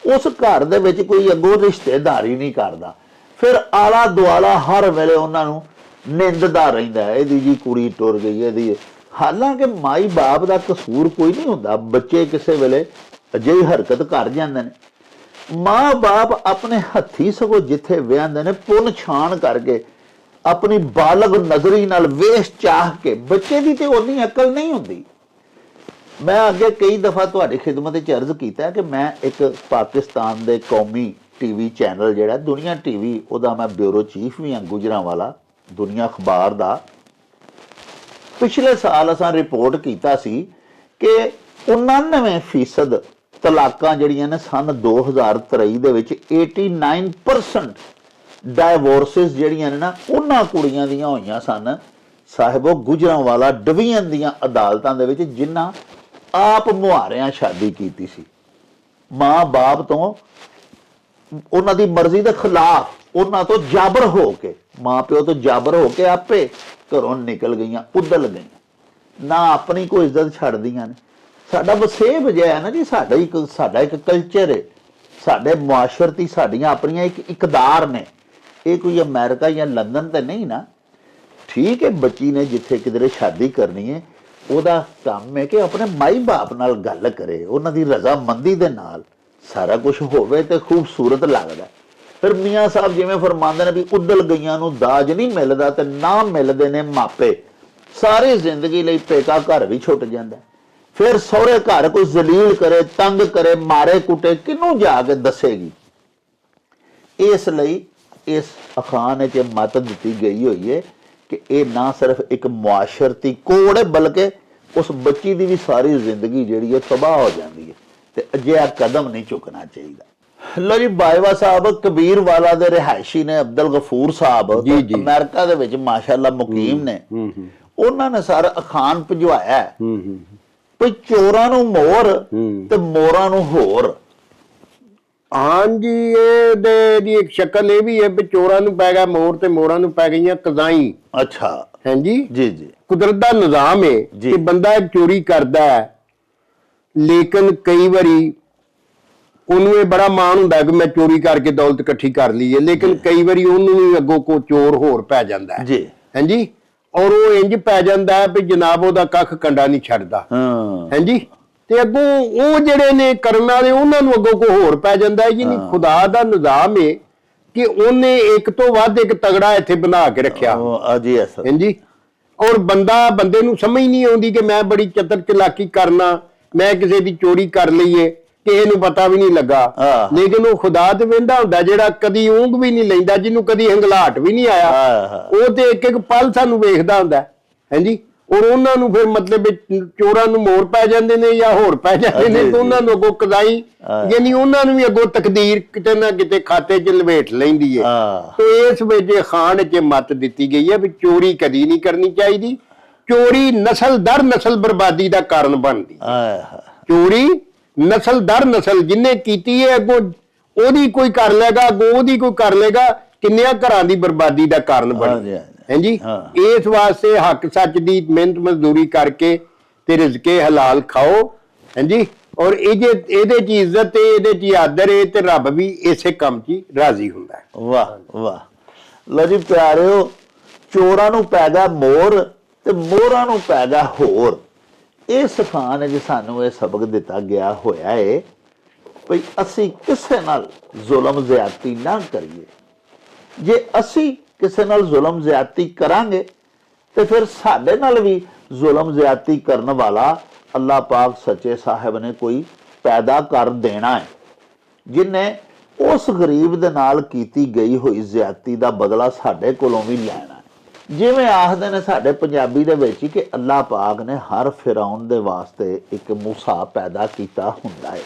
ਉਸ ਘਰ ਦੇ ਵਿੱਚ ਕੋਈ ਅੱਗੋਂ ਰਿਸ਼ਤੇਦਾਰੀ ਨਹੀਂ ਕਰਦਾ। ਫਿਰ ਆਲਾ ਦੁਆਲਾ ਹਰ ਵੇਲੇ ਉਹਨਾਂ ਨੂੰ ਨਿੰਦਦਾ ਰਹਿੰਦਾ ਹੈ, ਇਹਦੀ ਜੀ ਕੁੜੀ ਟੁਰ ਗਈ ਇਹਦੀ ਹਾਲਾਂਕਿ ਮਾਈ ਬਾਪ ਦਾ ਕਸੂਰ ਕੋਈ ਨਹੀਂ ਹੁੰਦਾ। ਬੱਚੇ ਕਿਸੇ ਵੇਲੇ ਅਜਿਹੀ ਹਰਕਤ ਕਰ ਜਾਂਦੇ ਨੇ। ਮਾਂ ਬਾਪ ਆਪਣੇ ਹੱਥੀ ਸਗੋਂ ਜਿੱਥੇ ਵਿਆਹਦੇ ਨੇ, ਪੁੰਨ ਛਾਣ ਕਰਕੇ ਆਪਣੀ ਬਾਲਗ ਨਜ਼ਰੀ ਨਾਲ ਵੇਖ ਚਾਹ ਕੇ ਬੱਚੇ ਦੀ ਤੇ ਉਨੀ ਅਕਲ ਨਹੀਂ ਹੁੰਦੀ। ਮੈਂ ਅੱਗੇ ਕਈ ਦਫਾ ਤੁਹਾਡੀ ਖਿਦਮਤ ਵਿੱਚ ਅਰਜ਼ ਕੀਤਾ ਕਿ ਮੈਂ ਇੱਕ ਪਾਕਿਸਤਾਨ ਦੇ ਕੌਮੀ ਟੀਵੀ ਚੈਨਲ ਜਿਹੜਾ, ਦੁਨੀਆ ਟੀਵੀ, ਉਹਦਾ ਮੈਂ ਬਿਊਰੋ ਚੀਫ ਵੀ ਹਾਂ, ਗੁਜਰਾਂਵਾਲਾ, ਦੁਨੀਆ ਅਖਬਾਰ ਦਾ। ਪਿਛਲੇ ਸਾਲ ਅਸਾਂ ਰਿਪੋਰਟ ਕੀਤਾ ਸੀ ਕਿ 99% ਤਲਾਕਾਂ ਜਿਹੜੀਆਂ ਨੇ ਸਨ 2023 ਦੇ ਵਿੱਚ 89% ਡਾਈਵੋਰਸਸ ਜਿਹੜੀਆਂ ਨੇ ਨਾ ਉਹਨਾਂ ਕੁੜੀਆਂ ਦੀਆਂ ਹੋਈਆਂ ਸਨ। ਸਾਹਿਬੋ, ਗੁਜਰਾਂਵਾਲਾ ਡਿਵੀਜ਼ਨ ਦੀਆਂ ਅਦਾਲਤਾਂ ਦੇ ਵਿੱਚ ਜਿਨ੍ਹਾਂ ਆਪ ਮੁਹਾਰਿਆਂ ਸ਼ਾਦੀ ਕੀਤੀ ਸੀ। ਮਾਂ ਬਾਪ ਤੋਂ ਉਹਨਾਂ ਦੀ ਮਰਜ਼ੀ ਦੇ ਖਿਲਾਫ ਉਹਨਾਂ ਤੋਂ ਜਾਬਰ ਹੋ ਕੇ ਮਾਂ ਪਿਓ ਤੋਂ ਜਾਬਰ ਹੋ ਕੇ ਆਪੇ ਘਰੋਂ ਨਿਕਲ ਗਈਆਂ ਉਦਲ ਗਈਆਂ। ਨਾ ਆਪਣੀ ਕੋਈ ਇੱਜ਼ਤ ਛੱਡਦੀਆਂ ਨੇ। ਸਾਡਾ ਵਸੇਬ ਜਿਹਾ ਹੈ ਨਾ ਜੀ, ਸਾਡਾ ਇੱਕ ਸਾਡਾ ਇੱਕ ਕਲਚਰ ਹੈ। ਸਾਡੇ ਮੁਆਸ਼ਰਤੀ ਸਾਡੀਆਂ ਆਪਣੀਆਂ ਇੱਕ ਇਕਦਾਰ ਨੇ। ਇਹ ਕੋਈ ਅਮਰੀਕਾ ਜਾਂ ਲੰਡਨ ਤੇ ਨਹੀਂ ਨਾ। ਠੀਕ ਹੈ, ਬੱਚੀ ਨੇ ਜਿੱਥੇ ਕਿਧਰੇ ਸ਼ਾਦੀ ਕਰਨੀ ਹੈ, ਉਹਦਾ ਕੰਮ ਹੈ ਕਿ ਆਪਣੇ ਮਾਈ ਬਾਪ ਨਾਲ ਗੱਲ ਕਰੇ, ਉਹਨਾਂ ਦੀ ਰਜ਼ਾਮੰਦੀ ਦੇ ਨਾਲ। ਸਾਰਾ ਕੁਝ ਹੋਵੇ ਤੇ ਖੂਬਸੂਰਤ ਲੱਗਦਾ। ਫਿਰ ਮੀਆਂ ਸਾਹਿਬ ਜਿਵੇਂ ਫਰਮਾਉਂਦੇ ਨੇ ਵੀ ਉਦਲ ਗਈਆਂ ਨੂੰ ਦਾਜ ਨਹੀਂ ਮਿਲਦਾ ਤੇ ਨਾ ਮਿਲਦੇ ਨੇ ਮਾਪੇ। ਸਾਰੀ ਜ਼ਿੰਦਗੀ ਲਈ ਪੇਕਾ ਘਰ ਵੀ ਛੁੱਟ ਜਾਂਦਾ। ਫਿਰ ਸਹੁਰੇ ਘਰ ਕੋਈ ਜ਼ਲੀਲ ਕਰੇ, ਤੰਗ ਕਰੇ, ਮਾਰੇ ਕੁੱਟੇ, ਕਿਹਨੂੰ ਜਾ ਕੇ ਦੱਸੇਗੀ? ਇਸ ਲਈ ਇਸ ਅਖਾਨ ਵਿੱਚ ਇਹ ਮਤ ਦਿੱਤੀ ਗਈ ਹੋਈ ਹੈ ਕਿ ਇਹ ਨਾ ਸਿਰਫ ਇੱਕ ਮੁਆਸ਼ਰਤੀ ਕੋਡ ਹੈ, ਬਲਕਿ ਉਸ ਬੱਚੀ ਦੀ ਵੀ ਸਾਰੀ ਜ਼ਿੰਦਗੀ ਜਿਹੜੀ ਹੈ ਤਬਾਹ ਹੋ ਜਾਂਦੀ ਹੈ ਤੇ ਅਜਿਹਾ ਕਦਮ ਨਹੀਂ ਚੁੱਕਣਾ ਚਾਹੀਦਾ। ਲੋ ਜੀ ਬਾਈਵਾ ਸਾਹਿਬ ਕਬੀਰ ਵਾਲਾ ਦੇ ਰਿਹਾਇਸ਼ੀ ਨੇ ਅਬਦੁਲ ਗਫੂਰ ਸਾਹਿਬ। ਅਮਰੀਕਾ ਦੇ ਵਿੱਚ ਮਾਸ਼ਾਅੱਲਾ ਮੁਕੀਮ ਨੇ। ਹੂੰ ਹੂੰ ਉਹਨਾਂ ਨੇ ਸਾਰਾ ਅਖਾਨ ਭਜਵਾਇਆ। ਹੈ ਹੂੰ ਹੂੰ। ਵੀ ਚੋਰਾਂ ਨੂੰ ਮੋਰ। ਤੇ ਮੋਰਾਂ ਨੂੰ ਹੋਰ। ਹਾਂਜੀ ਇਹ ਦੇ ਦੀ ਇੱਕ ਸ਼ਕਲ ਇਹ ਵੀ ਹੈ ਵੀ ਚੋਰਾਂ ਨੂੰ ਪੈ ਗਿਆ ਮੋਰ ਤੇ ਮੋਰਾਂ ਨੂੰ ਪੈ ਗਈਆਂ ਕਜ਼ਾਈ। ਅੱਛਾ। ਹਾਂਜੀ ਜੀ? ਜੀ ਕੁਦਰਤ ਦਾ ਨਿਜ਼ਾਮ ਹੈ। ਕਿ ਬੰਦਾ ਚੋਰੀ ਕਰਦਾ ਹੈ ਲੇਕਿਨ ਕਈ ਵਾਰੀ ਉਹਨੂੰ ਇਹ ਬੜਾ ਮਾਣ ਹੁੰਦਾ ਕਿ ਮੈਂ ਚੋਰੀ ਕਰਕੇ ਦੌਲਤ ਇਕੱਠੀ ਕਰ ਲਈ ਹੈ ਲੇਕਿਨ ਕਈ ਵਾਰੀ ਉਹਨੂੰ ਵੀ ਅੱਗੋਂ ਕੋ ਚੋਰ ਹੋਰ ਪੈ ਜਾਂਦਾ ਹੈ। ਜੀ। ਹਾਂਜੀ? ਔਰ ਉਹ ਇੰਜ ਪੈ ਜਾਂਦਾ ਹੈ ਵੀ ਜਨਾਬ ਉਹਦਾ ਕੱਖ ਕੰਡਾ ਨਹੀਂ ਛੱਡਦਾ। ਹਾਂ। ਹਾਂਜੀ? ਤੇ ਅੱਗੋਂ ਉਹ ਜਿਹੜੇ ਨੇ ਕਰਨ ਵਾਲੇ ਉਹਨਾਂ ਨੂੰ ਅੱਗੋਂ ਕੋ ਹੋਰ ਪੈ ਜਾਂਦਾ ਹੈ ਯਾਨੀ ਖੁਦਾ ਦਾ ਨਿਜ਼ਾਮ ਹੈ ਕਿ ਉਹਨੇ ਇੱਕ ਤੋਂ ਵੱਧ ਇੱਕ ਤਗੜਾ ਇੱਥੇ ਬਣਾ ਕੇ ਰੱਖਿਆ। ਅਸਰ ਹਾਂਜੀ? ਔਰ ਬੰਦਾ ਬੰਦੇ ਨੂੰ ਸਮਝ ਨਹੀਂ ਆਉਂਦੀ ਕਿ ਮੈਂ ਬੜੀ ਚਤਰ ਚਲਾਕੀ ਕਰਨਾ ਮੈਂ ਕਿਸੇ ਦੀ ਚੋਰੀ ਕਰ ਲਈਏ ਕਿਸੇ ਨੂੰ ਪਤਾ ਵੀ ਨਹੀਂ ਲੱਗਾ। ਲੇਕਿਨ ਉਹ ਖੁਦਾ ਤੇ ਵੇਂਦਾ ਹੁੰਦਾ ਜਿਹੜਾ ਕਦੀ ਊਂਗ ਵੀ ਨਹੀਂ ਲੈਂਦਾ ਜਿਹਨੂੰ ਕਦੀ ਹੰਗਲਾਟ ਵੀ ਨਹੀਂ ਆਇਆ। ਉਹ ਤੇ ਇੱਕ ਇੱਕ ਪਲ ਸਾਨੂੰ ਵੇਖਦਾ ਹੁੰਦਾ ਹੈ। ਹਾਂਜੀ ਔਰ ਉਹਨਾਂ ਨੂੰ ਫਿਰ ਮਤਲਬ ਚੋਰਾਂ ਨੂੰ ਮੋਰ ਪੈ ਜਾਂਦੇ ਨੇ ਜਾਂ ਹੋਰ ਪੈ ਜਾਂਦੇ ਨੇ ਤੇ ਉਹਨਾਂ ਨੂੰ ਅੱਗੋਂ ਕਦਾਈ। ਯਾਨੀ ਉਹਨਾਂ ਨੂੰ ਵੀ ਅੱਗੋਂ ਤਕਦੀਰ ਕਿਤੇ ਨਾ ਕਿਤੇ ਖਾਤੇ 'ਚ ਲਵੇਟ ਲੈਂਦੀ ਹੈ ਹਾਂ ਤੋ ਇਸ ਵਿੱਚ ਖਾਨ 'ਚ ਮਤ ਦਿੱਤੀ ਗਈ ਹੈ ਵੀ ਚੋਰੀ ਕਦੀ ਨਹੀਂ ਕਰਨੀ ਚਾਹੀਦੀ ਚੋਰੀ ਨਸਲ ਦਰ ਨਸਲ ਬਰਬਾਦੀ ਦਾ ਕਾਰਨ ਬਣਦੀ ਚੋਰੀ ਨਸਲ ਦਰ ਨਸਲ ਜਿੰਨੇ ਕੀਤੀ ਹੈ ਅੱਗੋਂ ਉਹਦੀ ਕੋਈ ਕਰ ਲੇਗਾ ਅੱਗੋਂ ਉਹਦੀ ਕੋਈ ਕਰ ਲੇਗਾ ਕਿੰਨਿਆਂ ਘਰਾਂ ਦੀ ਬਰਬਾਦੀ ਦਾ ਕਾਰਨ ਬਣਦੀ ਹਾਂਜੀ। ਹਾਂ। ਇਸ ਵਾਸਤੇ ਹੱਕ ਸੱਚ ਦੀ ਮਿਹਨਤ ਮਜ਼ਦੂਰੀ ਕਰਕੇ ਤੇ ਰਿਜ਼ਕੇ ਹਲਾਲ ਖਾਓ ਹਾਂਜੀ ਔਰ ਇਹ ਜੇ ਇਹਦੇ ਚ ਇੱਜ਼ਤ ਤੇ ਇਹਦੇ ਚ ਹੀ ਆਦਰ ਹੈ ਤੇ ਰੱਬ ਵੀ ਇਸੇ ਕੰਮ 'ਚ ਹੀ ਰਾਜ਼ੀ ਹੁੰਦਾ ਹੈ। ਵਾਹ ਵਾਹ। ਲੋ ਜੀ ਪਿਆਰਿਓ ਚੋਰਾਂ ਨੂੰ ਪੈਦਾ ਮੋਰ ਤੇ ਮੋਰਾਂ ਨੂੰ ਪੈਦਾ ਹੋਰ। ਇਹ ਸਫਾਨ ਹੈ ਸਾਨੂੰ ਇਹ ਸਬਕ ਦਿੱਤਾ ਗਿਆ ਹੋਇਆ ਹੈ ਭਈ ਅਸੀਂ ਕਿਸੇ ਨਾਲ ਜ਼ੁਲਮ ਜ਼ਿਆਦਤੀ ਨਾ ਕਰੀਏ। ਜੇ ਅਸੀਂ ਕਿਸੇ ਨਾਲ ਜ਼ੁਲਮ ਜ਼ਿਆਦਤੀ ਕਰਾਂਗੇ, ਤੇ ਫਿਰ ਸਾਡੇ ਨਾਲ ਵੀ ਜ਼ੁਲਮ ਜ਼ਿਆਦਤੀ ਕਰਨ ਵਾਲਾ ਅੱਲਾਹ ਪਾਕ ਸੱਚੇ ਸਾਹਿਬ ਨੇ ਕੋਈ ਪੈਦਾ ਕਰ ਦੇਣਾ ਹੈ ਜਿਨੇ ਉਸ ਗਰੀਬ ਦੇ ਨਾਲ ਕੀਤੀ ਗਈ ਹੋਈ ਜ਼ਿਆਦਤੀ ਦਾ ਬਦਲਾ ਸਾਡੇ ਕੋਲੋਂ ਵੀ ਲੈਣਾ। ਜਿਵੇਂ ਆਖਦੇ ਨੇ ਸਾਡੇ ਪੰਜਾਬੀ ਦੇ ਵਿੱਚ ਕਿ ਅੱਲਾ ਪਾਕ ਨੇ ਹਰ ਫਿਰੌਨ ਦੇ ਵਾਸਤੇ ਇੱਕ ਮੂਸਾ ਪੈਦਾ ਕੀਤਾ ਹੁੰਦਾ ਹੈ।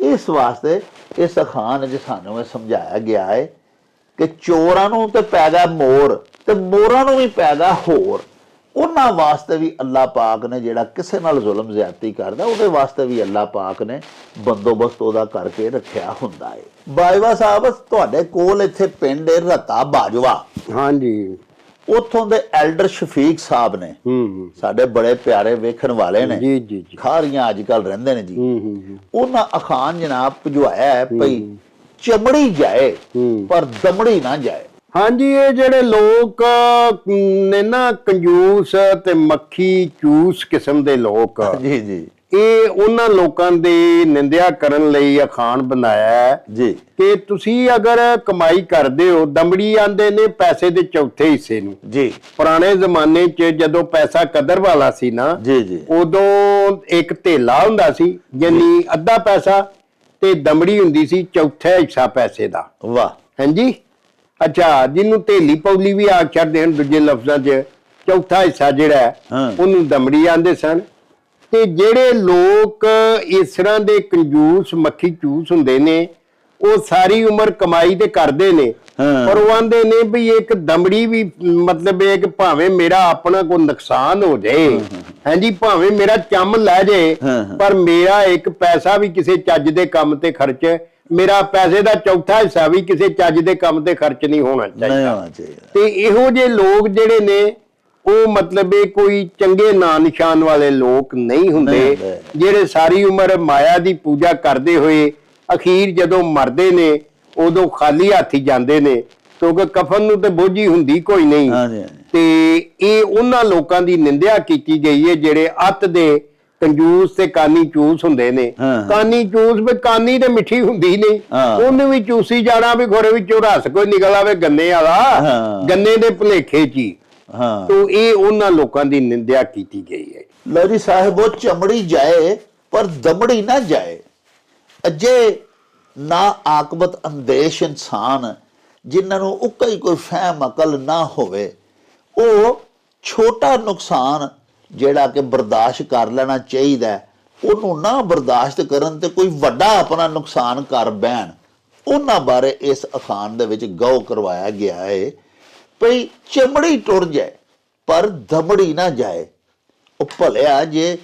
ਇਸ ਵਾਸਤੇ ਇਸ ਅਖਾਨ 'ਚ ਸਾਨੂੰ ਇਹ ਸਮਝਾਇਆ ਗਿਆ ਹੈ ਕਿ ਚੋਰਾਂ ਨੂੰ ਤੇ ਪੈਦਾ ਮੋਰ ਤੇ ਮੋਰਾਂ ਨੂੰ ਵੀ ਪੈਦਾ ਹੋਰ। ਉਹਨਾਂ ਵਾਸਤੇ ਵੀ ਅੱਲਾ ਪਾਕ ਨੇ ਜਿਹੜਾ ਕਿਸੇ ਨਾਲ ਜ਼ੁਲਮ ਜ਼ਿਆਦਤੀ ਕਰਦਾ, ਉਹਦੇ ਵਾਸਤੇ ਵੀ ਅੱਲਾਹ ਪਾਕ ਨੇ ਬੰਦੋਬਸਤ ਉਹਦਾ ਕਰਕੇ ਰੱਖਿਆ ਹੁੰਦਾ ਹੈ। ਬਾਜਵਾ ਸਾਹਿਬ, ਤੁਹਾਡੇ ਕੋਲ ਇੱਥੇ ਪਿੰਡ ਹੈ ਰਤਾ ਬਾਜਵਾ। ਹਾਂਜੀ। ਉੱਥੋਂ ਦੇ ਐਲਡਰ ਸ਼ਫੀਕ ਸਾਹਿਬ ਨੇ ਹੂੰ ਹੂੰ ਸਾਡੇ ਬੜੇ ਪਿਆਰੇ ਵੇਖਣ ਵਾਲੇ ਨੇ। ਜੀ ਜੀ ਜੀ। ਖਾਰੀਆਂ ਅੱਜ ਕੱਲ ਰਹਿੰਦੇ ਨੇ ਜੀ। ਹੂੰ ਹੂੰ ਹੂੰ। ਉਹਨਾਂ ਅਖਾਨ ਜਨਾਬ ਭਜਵਾਇਆ ਹੈ ਭਈ ਚਮੜੀ ਜਾਏ। ਪਰ ਦਮੜੀ ਨਾ ਜਾਏ। ਹਾਂਜੀ ਇਹ ਜਿਹੜੇ ਲੋਕ ਨੇ ਨਾ ਕੰਜੂਸ ਤੇ ਮੱਖੀ ਚੂਸ ਕਿਸਮ ਦੇ ਲੋਕ। ਜੀ ਜੀ। ਇਹ ਉਹਨਾਂ ਲੋਕਾਂ ਦੀ ਨਿੰਦਿਆ ਕਰਨ ਲਈ ਅਖਾਣ ਬਣਾਇਆ ਜੀ। ਕਿ ਤੁਸੀਂ ਅਗਰ ਕਮਾਈ ਕਰਦੇ ਹੋ ਦਮੜੀ ਆਂਦੇ ਨੇ ਪੈਸੇ ਦੇ ਚੌਥੇ ਹਿੱਸੇ ਨੂੰ। ਜੀ। ਪੁਰਾਣੇ ਜ਼ਮਾਨੇ 'ਚ ਜਦੋਂ ਪੈਸਾ ਕਦਰ ਵਾਲਾ ਸੀ ਨਾ ਜੀ ਜੀ। ਉਦੋਂ ਇੱਕ ਧੇਲਾ ਹੁੰਦਾ ਸੀ ਯਾਨੀ ਅੱਧਾ ਪੈਸਾ ਤੇ ਦਮੜੀ ਹੁੰਦੀ ਸੀ ਚੌਥਾ ਹਿੱਸਾ ਪੈਸੇ ਦਾ। ਵਾਹ। ਹਾਂਜੀ? ਅੱਛਾ ਜਿਹਨੂੰ ਧੇਲੀ ਪੌਲੀ ਵੀ ਆਖ ਛੱਡਦੇ ਹਨ ਦੂਜੇ ਲਫ਼ਜ਼ਾਂ 'ਚ ਚੌਥਾ ਹਿੱਸਾ ਜਿਹੜਾ। ਉਹਨੂੰ ਦਮੜੀ ਆਂਦੇ ਸਨ। ਤੇ ਜਿਹੜੇ ਲੋਕ ਇਸ ਤਰ੍ਹਾਂ ਦੇ ਕੰਜੂਸ ਮੱਖੀ ਚੂਸ ਹੁੰਦੇ ਨੇ ਉਹ ਸਾਰੀ ਉਮਰ ਕਮਾਈ ਤੇ ਕਰਦੇ ਨੇ। ਪਰ ਉਹ ਆਂਦੇ ਨੇ ਵੀ ਇੱਕ ਦਮੜੀ ਵੀ ਮਤਲਬ ਇਹ ਕਿ ਭਾਵੇਂ ਮੇਰਾ ਆਪਣਾ ਕੋਈ ਨੁਕਸਾਨ ਹੋ ਜਾਏ ਹਾਂਜੀ ਭਾਵੇਂ ਮੇਰਾ ਚੰਮ ਲੈ ਜਾਏ। ਪਰ ਮੇਰਾ ਇੱਕ ਪੈਸਾ ਵੀ ਕਿਸੇ ਚੱਜ ਦੇ ਕੰਮ ਤੇ ਖਰਚ ਮੇਰਾ ਪੈਸੇ ਦਾ ਚੌਥਾ ਹਿੱਸਾ ਵੀ ਕਿਸੇ ਚੱਜ ਦੇ ਕੰਮ ਤੇ ਖਰਚ ਨਹੀਂ ਹੋਣਾ ਚਾਹੀਦਾ ਤੇ ਇਹੋ ਜਿਹੇ ਲੋਕ ਜਿਹੜੇ ਨੇ ਉਹ ਮਤਲਬ ਇਹ ਕੋਈ ਚੰਗੇ ਨਾਂ ਨਿਸ਼ਾਨ ਵਾਲੇ ਲੋਕ ਨਹੀਂ ਹੁੰਦੇ। ਜਿਹੜੇ ਸਾਰੀ ਉਮਰ ਮਾਇਆ ਦੀ ਪੂਜਾ ਕਰਦੇ ਹੋਏ ਅਖੀਰ ਜਦੋਂ ਮਰਦੇ ਨੇ ਉਦੋਂ ਖਾਲੀ ਹੱਥੀ ਜਾਂਦੇ ਨੇ ਕਿਉਂਕਿ ਕਫਨ ਨੂੰ ਤੇ ਬੋਝੀ ਹੁੰਦੀ ਕੋਈ ਨਹੀਂ ਤੇ ਇਹ ਉਹਨਾਂ ਲੋਕਾਂ ਦੀ ਨਿੰਦਿਆ ਕੀਤੀ ਗਈ ਹੈ ਜਿਹੜੇ ਅੱਤ ਦੇ ਕੰਜੂਸ ਤੇ ਕਾਨੀ ਚੂਸ ਹੁੰਦੇ ਨੇ ਹਾਂ। ਕਾਨੀ ਚੂਸ ਵੀ ਕਾਨੀ ਤੇ ਮਿੱਠੀ ਹੁੰਦੀ ਨਹੀਂ ਹਾਂ। ਉਹਨੇ ਵੀ ਚੂਸੀ ਜਾਣਾ ਵੀ ਘੋਰੇ ਵਿੱਚੋਂ ਰਸ ਕੋਈ ਨਿਕਲ ਆਵੇ ਗੰਨੇ ਵਾਲਾ ਹਾਂ। ਗੰਨੇ ਦੇ ਭੁਲੇਖੇ ਚ ਹੀ। ਤੋ ਇਹ ਉਹਨਾਂ ਲੋਕਾਂ ਦੀ ਨਿੰਦਿਆ ਕੀਤੀ ਗਈ ਹੈ। ਲੋ ਜੀ ਸਾਹਿਬ ਉਹ ਚਮੜੀ ਜਾਏ ਪਰ ਦਮੜੀ ਨਾ ਜਾਏ। ਅਜੇ ਨਾ ਆਕਬਤ ਅੰਦੇਸ਼ ਇਨਸਾਨ ਜਿਨ੍ਹਾਂ ਨੂੰ ਉੱਕਾ ਹੀ ਕੋਈ ਫਹਿਮ ਅਕਲ ਨਾ ਹੋਵੇ ਉਹ ਛੋਟਾ ਨੁਕਸਾਨ ਜਿਹੜਾ ਕਿ ਬਰਦਾਸ਼ਤ ਕਰ ਲੈਣਾ ਚਾਹੀਦਾ ਉਹਨੂੰ ਨਾ ਬਰਦਾਸ਼ਤ ਕਰਨ ਤੇ ਕੋਈ ਵੱਡਾ ਆਪਣਾ ਨੁਕਸਾਨ ਕਰ ਬੈਣ ਉਹਨਾਂ ਬਾਰੇ ਇਸ ਅਖਾਨ ਦੇ ਵਿੱਚ ਗੌ ਕਰਵਾਇਆ ਗਿਆ ਹੈ। ਭਈ ਚਮੜੀ ਟੁਰ ਜਾਏ, ਪਰ ਦਮੜੀ ਨਾ ਜਾਏ। ਉਹ ਭਲਿਆ ਜੇ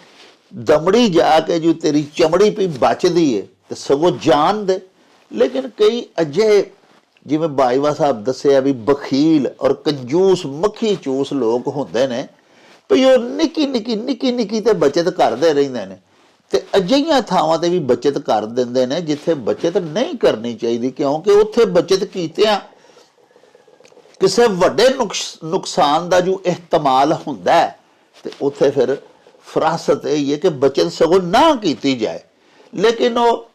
ਦਮੜੀ ਜਾ ਕੇ ਜੋ ਤੇਰੀ ਚਮੜੀ ਵੀ ਬਚਦੀ ਏ, ਤੇ ਸਗੋਂ ਜਾਨ ਦੇ। ਲੇਕਿਨ ਕਈ ਅਜਿਹੇ ਜਿਵੇਂ ਬਾਈਵਾ ਸਾਹਿਬ ਦੱਸਿਆ ਵੀ ਬਖੀਲ ਔਰ ਕੰਜੂਸ, ਮੱਖੀ ਚੂਸ ਲੋਕ ਹੁੰਦੇ ਨੇ ਵੀ ਉਹ ਨਿੱਕੀ ਨਿੱਕੀ ਨਿੱਕੀ ਨਿੱਕੀ ਤੇ ਬਚਤ ਕਰਦੇ ਰਹਿੰਦੇ ਨੇ। ਤੇ ਅਜਿਹੀਆਂ ਥਾਵਾਂ ਤੇ ਵੀ ਬਚਤ ਕਰ ਦਿੰਦੇ ਨੇ, ਜਿੱਥੇ ਬਚਤ ਨਹੀਂ ਕਰਨੀ ਚਾਹੀਦੀ, ਕਿਉਂਕਿ ਉੱਥੇ ਬਚਤ ਕੀਤਿਆਂ ਕਿਸੇ ਵੱਡੇ ਨੁਕਸ- ਨੁਕਸਾਨ ਦਾ ਜੋ ihtimal ਹੁੰਦਾ ਹੈ ਤੇ ਉੱਥੇ ਫਿਰ ਫਰਾਸਤ ਇਹ ਹੀ ਕਿ ਬਚਤ ਸਗੋਂ ਨਾ ਕੀਤੀ ਜਾਏ। ਲੇਕਿਨ ਉਹ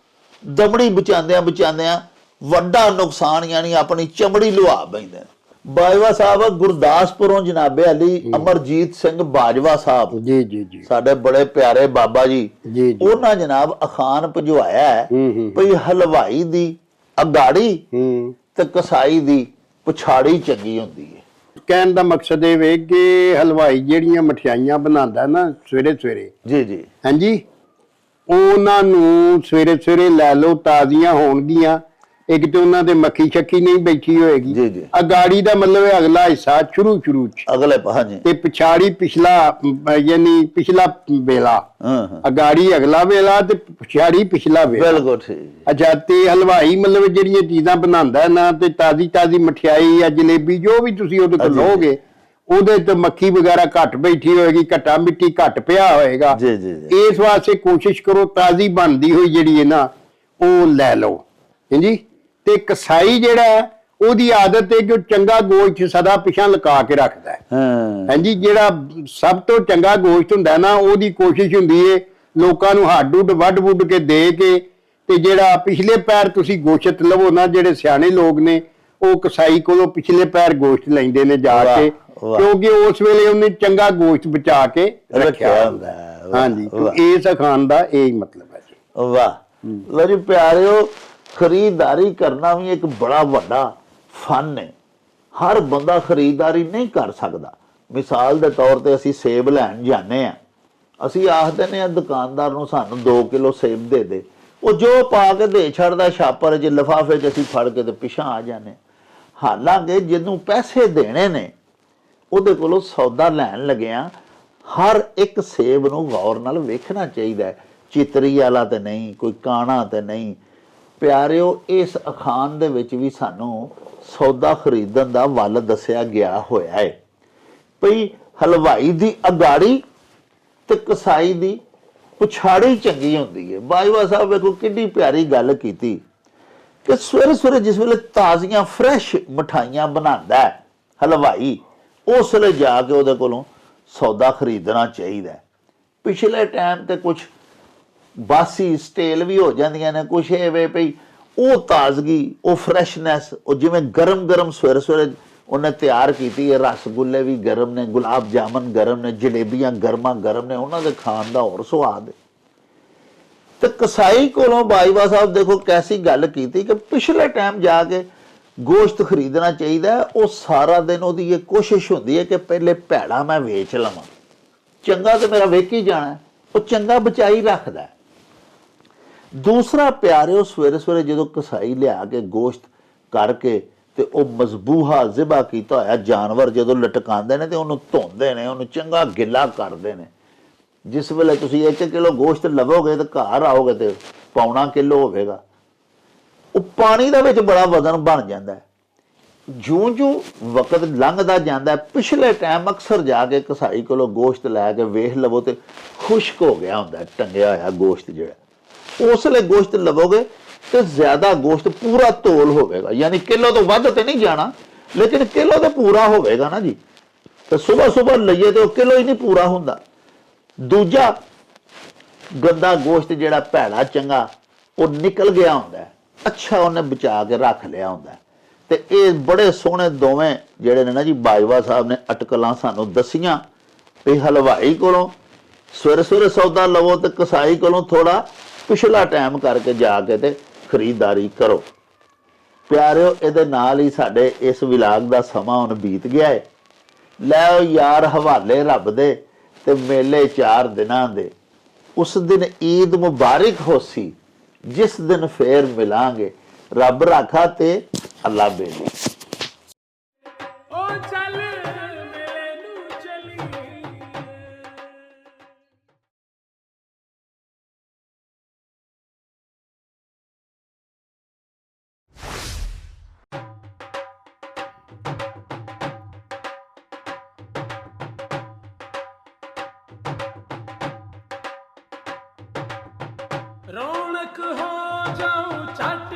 ਦਮੜੀ ਬਚਾਉਂਦਿਆਂ ਬਚਾਉਂਦਿਆਂ ਵੱਡਾ ਨੁਕਸਾਨ ਯਾਨੀ ਆਪਣੀ ਚਮੜੀ ਲੁਹਾ ਬੈਂਦੇ ਨੇ। ਬਾਜਵਾ ਸਾਹਿਬ ਗੁਰਦਾਸਪੁਰੋਂ ਜਨਾਬੇ ਅਲੀ ਅਮਰਜੀਤ ਸਿੰਘ ਬਾਜਵਾ ਸਾਹਿਬ। ਜੀ ਜੀ ਜੀ। ਸਾਡੇ ਬੜੇ ਪਿਆਰੇ ਬਾਬਾ ਜੀ। ਉਹਨਾਂ ਜਨਾਬ ਅਖਾਨ ਭਜਵਾਇਆ। ਭਈ ਹਲਵਾਈ ਦੀ ਅਗਾੜੀ ਹੂੰ। ਤੇ ਕਸਾਈ ਦੀ ਪਛਾੜੀ ਚੰਗੀ ਹੁੰਦੀ ਹੈ ਕਹਿਣ ਦਾ ਮਕਸਦ ਇਹ ਵੇ ਕਿ ਹਲਵਾਈ ਜਿਹੜੀਆਂ ਮਠਿਆਈਆਂ ਬਣਾਉਂਦਾ ਨਾ ਸਵੇਰੇ ਸਵੇਰੇ ਜੀ। ਜੀ? ਹਾਂਜੀ ਉਹਨਾਂ ਨੂੰ ਸਵੇਰੇ ਸਵੇਰੇ ਲੈ ਲਓ ਤਾਜ਼ੀਆਂ ਹੋਣਗੀਆਂ। ਇੱਕ ਤੇ ਉਹਨਾਂ ਦੇ ਮੱਖੀ ਛੱਕੀ ਨਹੀਂ ਬੈਠੀ ਹੋਏਗੀ। ਜੀ, ਜੀ। ਅਗਾੜੀ ਦਾ ਮਤਲਬ ਹੈ ਅਗਲਾ ਹਿੱਸਾ ਸ਼ੁਰੂ ਸ਼ੁਰੂ ਚ। ਅਗਲੇ ਹਾਂਜੀ। ਤੇ ਪਿਛਾੜੀ ਪਿਛਲਾ ਅਮ, ਯਾਨੀ ਪਿਛਲਾ ਵੇਲਾ। ਹਾਂ ਹਾਂ। ਅਗਾੜੀ ਅਗਲਾ ਵੇਲਾ ਤੇ ਪਿਛਾੜੀ ਪਿਛਲਾ ਵੇਲਾ। ਬਿਲਕੁਲ ਠੀਕ ਅੱਛਾ ਤੇ ਹਲਵਾਈ ਮਤਲਬ ਜਿਹੜੀਆਂ ਚੀਜ਼ਾਂ ਬਣਾਉਂਦਾ ਹੈ ਨਾ ਤੇ ਤਾਜ਼ੀ ਤਾਜ਼ੀ ਮਠਿਆਈ ਜਾਂ ਜਲੇਬੀ ਜੋ ਵੀ ਤੁਸੀਂ ਉਹਦੇ ਕੋਲ ਹਾਂਜੀ। ਲਓਗੇ ਉਹਦੇ ਤੇ ਮੱਖੀ ਵਗੈਰਾ ਘੱਟ ਬੈਠੀ ਹੋਏਗੀ ਘੱਟਾ ਮਿੱਟੀ ਘੱਟ ਪਿਆ ਹੋਏਗਾ। ਜੀ, ਜੀ, ਜੀ। ਇਸ ਵਾਸਤੇ ਕੋਸ਼ਿਸ਼ ਕਰੋ ਤਾਜ਼ੀ ਬਣਦੀ ਹੋਈ ਜਿਹੜੀ ਹੈ ਨਾ ਉਹ ਲੈ ਲਓ। ਹਾਂਜੀ? ਤੇ ਕਸਾਈ ਜਿਹੜਾ ਹੈ, ਉਹਦੀ ਆਦਤ ਹੈ ਕਿ ਉਹ ਚੰਗਾ ਗੋਸ਼ਤ ਸਦਾ ਪਿਛਾਂ ਲੁਕਾ ਕੇ ਰੱਖਦਾ ਹੈ। ਹਾਂ। ਹਾਂਜੀ ਜਿਹੜਾ ਸਭ ਤੋਂ ਚੰਗਾ ਗੋਸ਼ਤ ਹੁੰਦਾ ਨਾ ਉਹਦੀ ਕੋਸ਼ਿਸ਼ ਹੁੰਦੀ ਏ ਲੋਕਾਂ ਨੂੰ ਹੱਡ ਉੱਡ ਵੱਢ ਵੁੱਡ ਕੇ ਦੇ ਕੇ ਤੇ ਜਿਹੜਾ ਪਿਛਲੇ ਪੈਰ ਤੁਸੀਂ ਗੋਸ਼ਤ ਲਵੋ ਨਾ ਜਿਹੜੇ ਸਿਆਣੇ ਲੋਕ ਨੇ ਉਹ ਕਸਾਈ ਕੋਲੋਂ ਪਿਛਲੇ ਪੈਰ ਗੋਸ਼ਤ ਲੈਂਦੇ ਨੇ ਜਾ ਕੇ। ਕਿਉਂਕਿ ਉਸ ਵੇਲੇ ਉਹਨੇ ਚੰਗਾ ਗੋਸ਼ਤ ਬਚਾ ਕੇ ਰੱਖਿਆ ਹੁੰਦਾ ਹੈ, ਹਾਂਜੀ। ਇਸ ਅਖਾਨ ਦਾ ਇਹ ਹੀ ਮਤਲਬ ਹੈ ਜੀ। ਵਾਹ। ਲੋ ਜੀ ਪਿਆਰਿਓ ਖਰੀਦਦਾਰੀ ਕਰਨਾ ਵੀ ਇੱਕ ਬੜਾ ਵੱਡਾ ਫਨ ਹੈ। ਹਰ ਬੰਦਾ ਖਰੀਦਦਾਰੀ ਨਹੀਂ ਕਰ ਸਕਦਾ। ਮਿਸਾਲ ਦੇ ਤੌਰ ਤੇ ਅਸੀਂ ਸੇਬ ਲੈਣ ਜਾਂਦੇ ਆ ਅਸੀਂ ਆਖਦੇ ਨੇ, ਆ ਦੁਕਾਨਦਾਰ ਨੂੰ ਸਾਨੂੰ 2 ਕਿਲੋ ਸੇਬ ਦੇ ਦੇ। ਉਹ ਜੋ ਪਾ ਕੇ ਦੇ ਛੱਡਦਾ ਛਾਪਰ 'ਚ, ਲਿਫਾਫੇ 'ਚ ਅਸੀਂ ਫੜ ਕੇ ਤੇ ਪਿਛਾਂ ਆ ਜਾਂਦੇ ਹਾਲਾਂਕਿ ਜਿਹਨੂੰ ਪੈਸੇ ਦੇਣੇ ਨੇ, ਉਹਦੇ ਕੋਲੋਂ ਸੌਦਾ ਲੈਣ ਲੱਗਿਆ ਹਰ ਇੱਕ ਸੇਬ ਨੂੰ ਗੌਰ ਨਾਲ ਵੇਖਣਾ ਚਾਹੀਦਾ ਹੈ। ਚਿਤਰੀ ਵਾਲਾ ਤੇ ਨਹੀਂ, ਕੋਈ ਕਾਣਾ ਤੇ ਨਹੀਂ। ਪਿਆਰਿਓ, ਇਸ ਅਖਾਨ ਦੇ ਵਿੱਚ ਵੀ ਸਾਨੂੰ ਸੌਦਾ ਖਰੀਦਣ ਦਾ ਵੱਲ ਦੱਸਿਆ ਗਿਆ ਹੋਇਆ ਹੈ ਭਈ ਹਲਵਾਈ ਦੀ ਅਗਾੜੀ ਤੇ ਕਸਾਈ ਦੀ ਪਛਾੜੀ ਚੰਗੀ ਹੁੰਦੀ ਹੈ ਬਾਜਵਾ ਸਾਹਿਬ, ਵੇਖੋ ਕਿੰਨੀ ਪਿਆਰੀ ਗੱਲ ਕੀਤੀ ਕਿ ਸਵੇਰੇ ਸਵੇਰੇ ਜਿਸ ਵੇਲੇ ਤਾਜ਼ੀਆਂ, ਫਰੈਸ਼ ਮਠਾਈਆਂ ਬਣਾਉਂਦਾ ਹੈ ਹਲਵਾਈ, ਉਸ ਵੇਲੇ ਜਾ ਕੇ ਉਹਦੇ ਕੋਲੋਂ ਸੌਦਾ ਖਰੀਦਣਾ ਚਾਹੀਦਾ ਪਿਛਲੇ ਟਾਈਮ ਤੇ ਕੁਝ ਬਾਸੀ ਸਟੇਲ ਵੀ ਹੋ ਜਾਂਦੀਆਂ ਨੇ, ਕੁਛ ਇਹ ਵੇ ਭਈ ਉਹ ਤਾਜ਼ਗੀ, ਉਹ ਫਰੈਸ਼ਨੈਸ ਉਹ ਜਿਵੇਂ ਗਰਮ ਗਰਮ ਸਵੇਰੇ ਸਵੇਰੇ ਉਹਨੇ ਤਿਆਰ ਕੀਤੀ ਹੈ, ਰਸਗੁੱਲੇ ਵੀ ਗਰਮ ਨੇ, ਗੁਲਾਬ ਜਾਮਨ ਗਰਮ ਨੇ, ਜਲੇਬੀਆਂ ਗਰਮਾ ਗਰਮ ਨੇ, ਉਹਨਾਂ ਦੇ ਖਾਣ ਦਾ ਹੋਰ ਸਵਾਦ ਹੈ। ਤੇ ਕਸਾਈ ਕੋਲੋਂ ਬਾਈਵਾ ਸਾਹਿਬ ਦੇਖੋ ਕੈਸੀ ਗੱਲ ਕੀਤੀ ਕਿ ਪਿਛਲੇ ਟਾਈਮ ਜਾ ਕੇ ਗੋਸ਼ਤ ਖਰੀਦਣਾ ਚਾਹੀਦਾ ਉਹ ਸਾਰਾ ਦਿਨ ਉਹਦੀ ਇਹ ਕੋਸ਼ਿਸ਼ ਹੁੰਦੀ ਹੈ ਕਿ ਪਹਿਲੇ ਭੈੜਾ ਮੈਂ ਵੇਚ ਲਵਾਂ। ਚੰਗਾ ਤੇ ਮੇਰਾ ਵੇਖ ਹੀ ਜਾਣਾ ਉਹ ਚੰਗਾ ਬਚਾਈ ਰੱਖਦਾ ਦੂਸਰਾ ਪਿਆਰਿਓ ਸਵੇਰੇ ਸਵੇਰੇ ਜਦੋਂ ਕਸਾਈ ਲਿਆ ਕੇ ਗੋਸ਼ਤ ਕਰਕੇ ਤੇ ਉਹ ਮਜ਼ਬੂਹਾ ਜ਼ਿਬਾ ਕੀਤਾ ਹੋਇਆ, ਜਾਨਵਰ ਜਦੋਂ ਲਟਕਾਉਂਦੇ ਨੇ ਤੇ ਉਹਨੂੰ ਧੋਂਦੇ ਨੇ, ਉਹਨੂੰ ਚੰਗਾ ਗਿੱਲਾ ਕਰਦੇ ਨੇ। ਜਿਸ ਵੇਲੇ ਤੁਸੀਂ 1 ਕਿਲੋ ਗੋਸ਼ਤ ਲਵੋਗੇ ਤੇ ਘਰ ਆਓਗੇ ਤੇ ਪੌਣਾ ਕਿਲੋ ਹੋਵੇਗਾ। ਉਹ ਪਾਣੀ ਦੇ ਵਿੱਚ ਬੜਾ ਵਜ਼ਨ ਬਣ ਜਾਂਦਾ ਹੈ। ਜਿਉਂ-ਜਿਉਂ ਵਕਤ ਲੰਘਦਾ ਜਾਂਦਾ ਪਿਛਲੇ ਟਾਈਮ ਅਕਸਰ ਜਾ ਕੇ ਕਸਾਈ ਕੋਲੋਂ ਗੋਸ਼ਤ ਲੈ ਕੇ ਵੇਖ ਲਵੋ ਤੇ ਖੁਸ਼ਕ ਹੋ ਗਿਆ ਹੁੰਦਾ ਟੰਗਿਆ ਹੋਇਆ ਗੋਸ਼ਤ ਜਿਹੜਾ। ਉਸ ਵੇਲੇ ਗੋਸ਼ਤ ਲਵੋਗੇ ਤੇ ਜ਼ਿਆਦਾ ਗੋਸ਼ਤ ਪੂਰਾ ਤੋਲ ਹੋਵੇਗਾ। ਯਾਨੀ ਕਿਲੋ ਤੋਂ ਵੱਧ ਤੇ ਨਹੀਂ ਜਾਣਾ, ਲੇਕਿਨ ਕਿਲੋ ਤੇ ਪੂਰਾ ਹੋਵੇਗਾ ਨਾ ਜੀ। ਤੇ ਸਵੇਰ ਸਵੇਰ ਲਈਏ ਤੇ ਉਹ ਕਿਲੋ ਹੀ ਨਹੀਂ ਪੂਰਾ ਹੁੰਦਾ। ਦੂਜਾ ਗੰਦਾ ਗੋਸ਼ਤ ਜਿਹੜਾ ਭੈੜਾ ਚੰਗਾ, ਉਹ ਨਿਕਲ ਗਿਆ ਹੁੰਦਾ ਅੱਛਾ ਉਹਨੇ ਬਚਾ ਕੇ ਰੱਖ ਲਿਆ ਹੁੰਦਾ ਤੇ ਇਹ ਬੜੇ ਸੋਹਣੇ ਦੋਵੇਂ ਜਿਹੜੇ ਨੇ ਨਾ ਜੀ, ਬਾਜਵਾ ਸਾਹਿਬ ਨੇ ਅਟਕਲਾਂ ਸਾਨੂੰ ਦਸੀਆਂ ਵੀ ਹਲਵਾਈ ਕੋਲੋਂ ਸਵੇਰੇ ਸਵੇਰੇ ਸੌਦਾ ਲਵੋ ਤੇ ਕਸਾਈ ਕੋਲੋਂ ਥੋੜਾ ਪਿਛਲਾ ਟਾਈਮ ਕਰਕੇ ਜਾ ਕੇ ਤੇ ਖਰੀਦਦਾਰੀ ਕਰੋ। ਪਿਆਰਿਓ, ਇਹਦੇ ਨਾਲ ਹੀ ਸਾਡੇ ਇਸ ਵਿਲਾਗ ਦਾ ਸਮਾਂ ਹੁਣ ਬੀਤ ਗਿਆ ਹੈ ਲੈ ਯਾਰ, ਹਵਾਲੇ ਰੱਬ ਦੇ ਤੇ ਮੇਲੇ ਚਾਰ ਦਿਨਾਂ ਦੇ। ਉਸ ਦਿਨ ਈਦ ਮੁਬਾਰਕ ਹੋਸੀ ਜਿਸ ਦਿਨ ਫੇਰ ਮਿਲਾਂਗੇ। ਰੱਬ ਰਾਖਾ ਤੇ ਅੱਲਾ ਬੇਲੀ। ਰੌਣਕ ਹੋ ਜਾਉ ਛੱਟ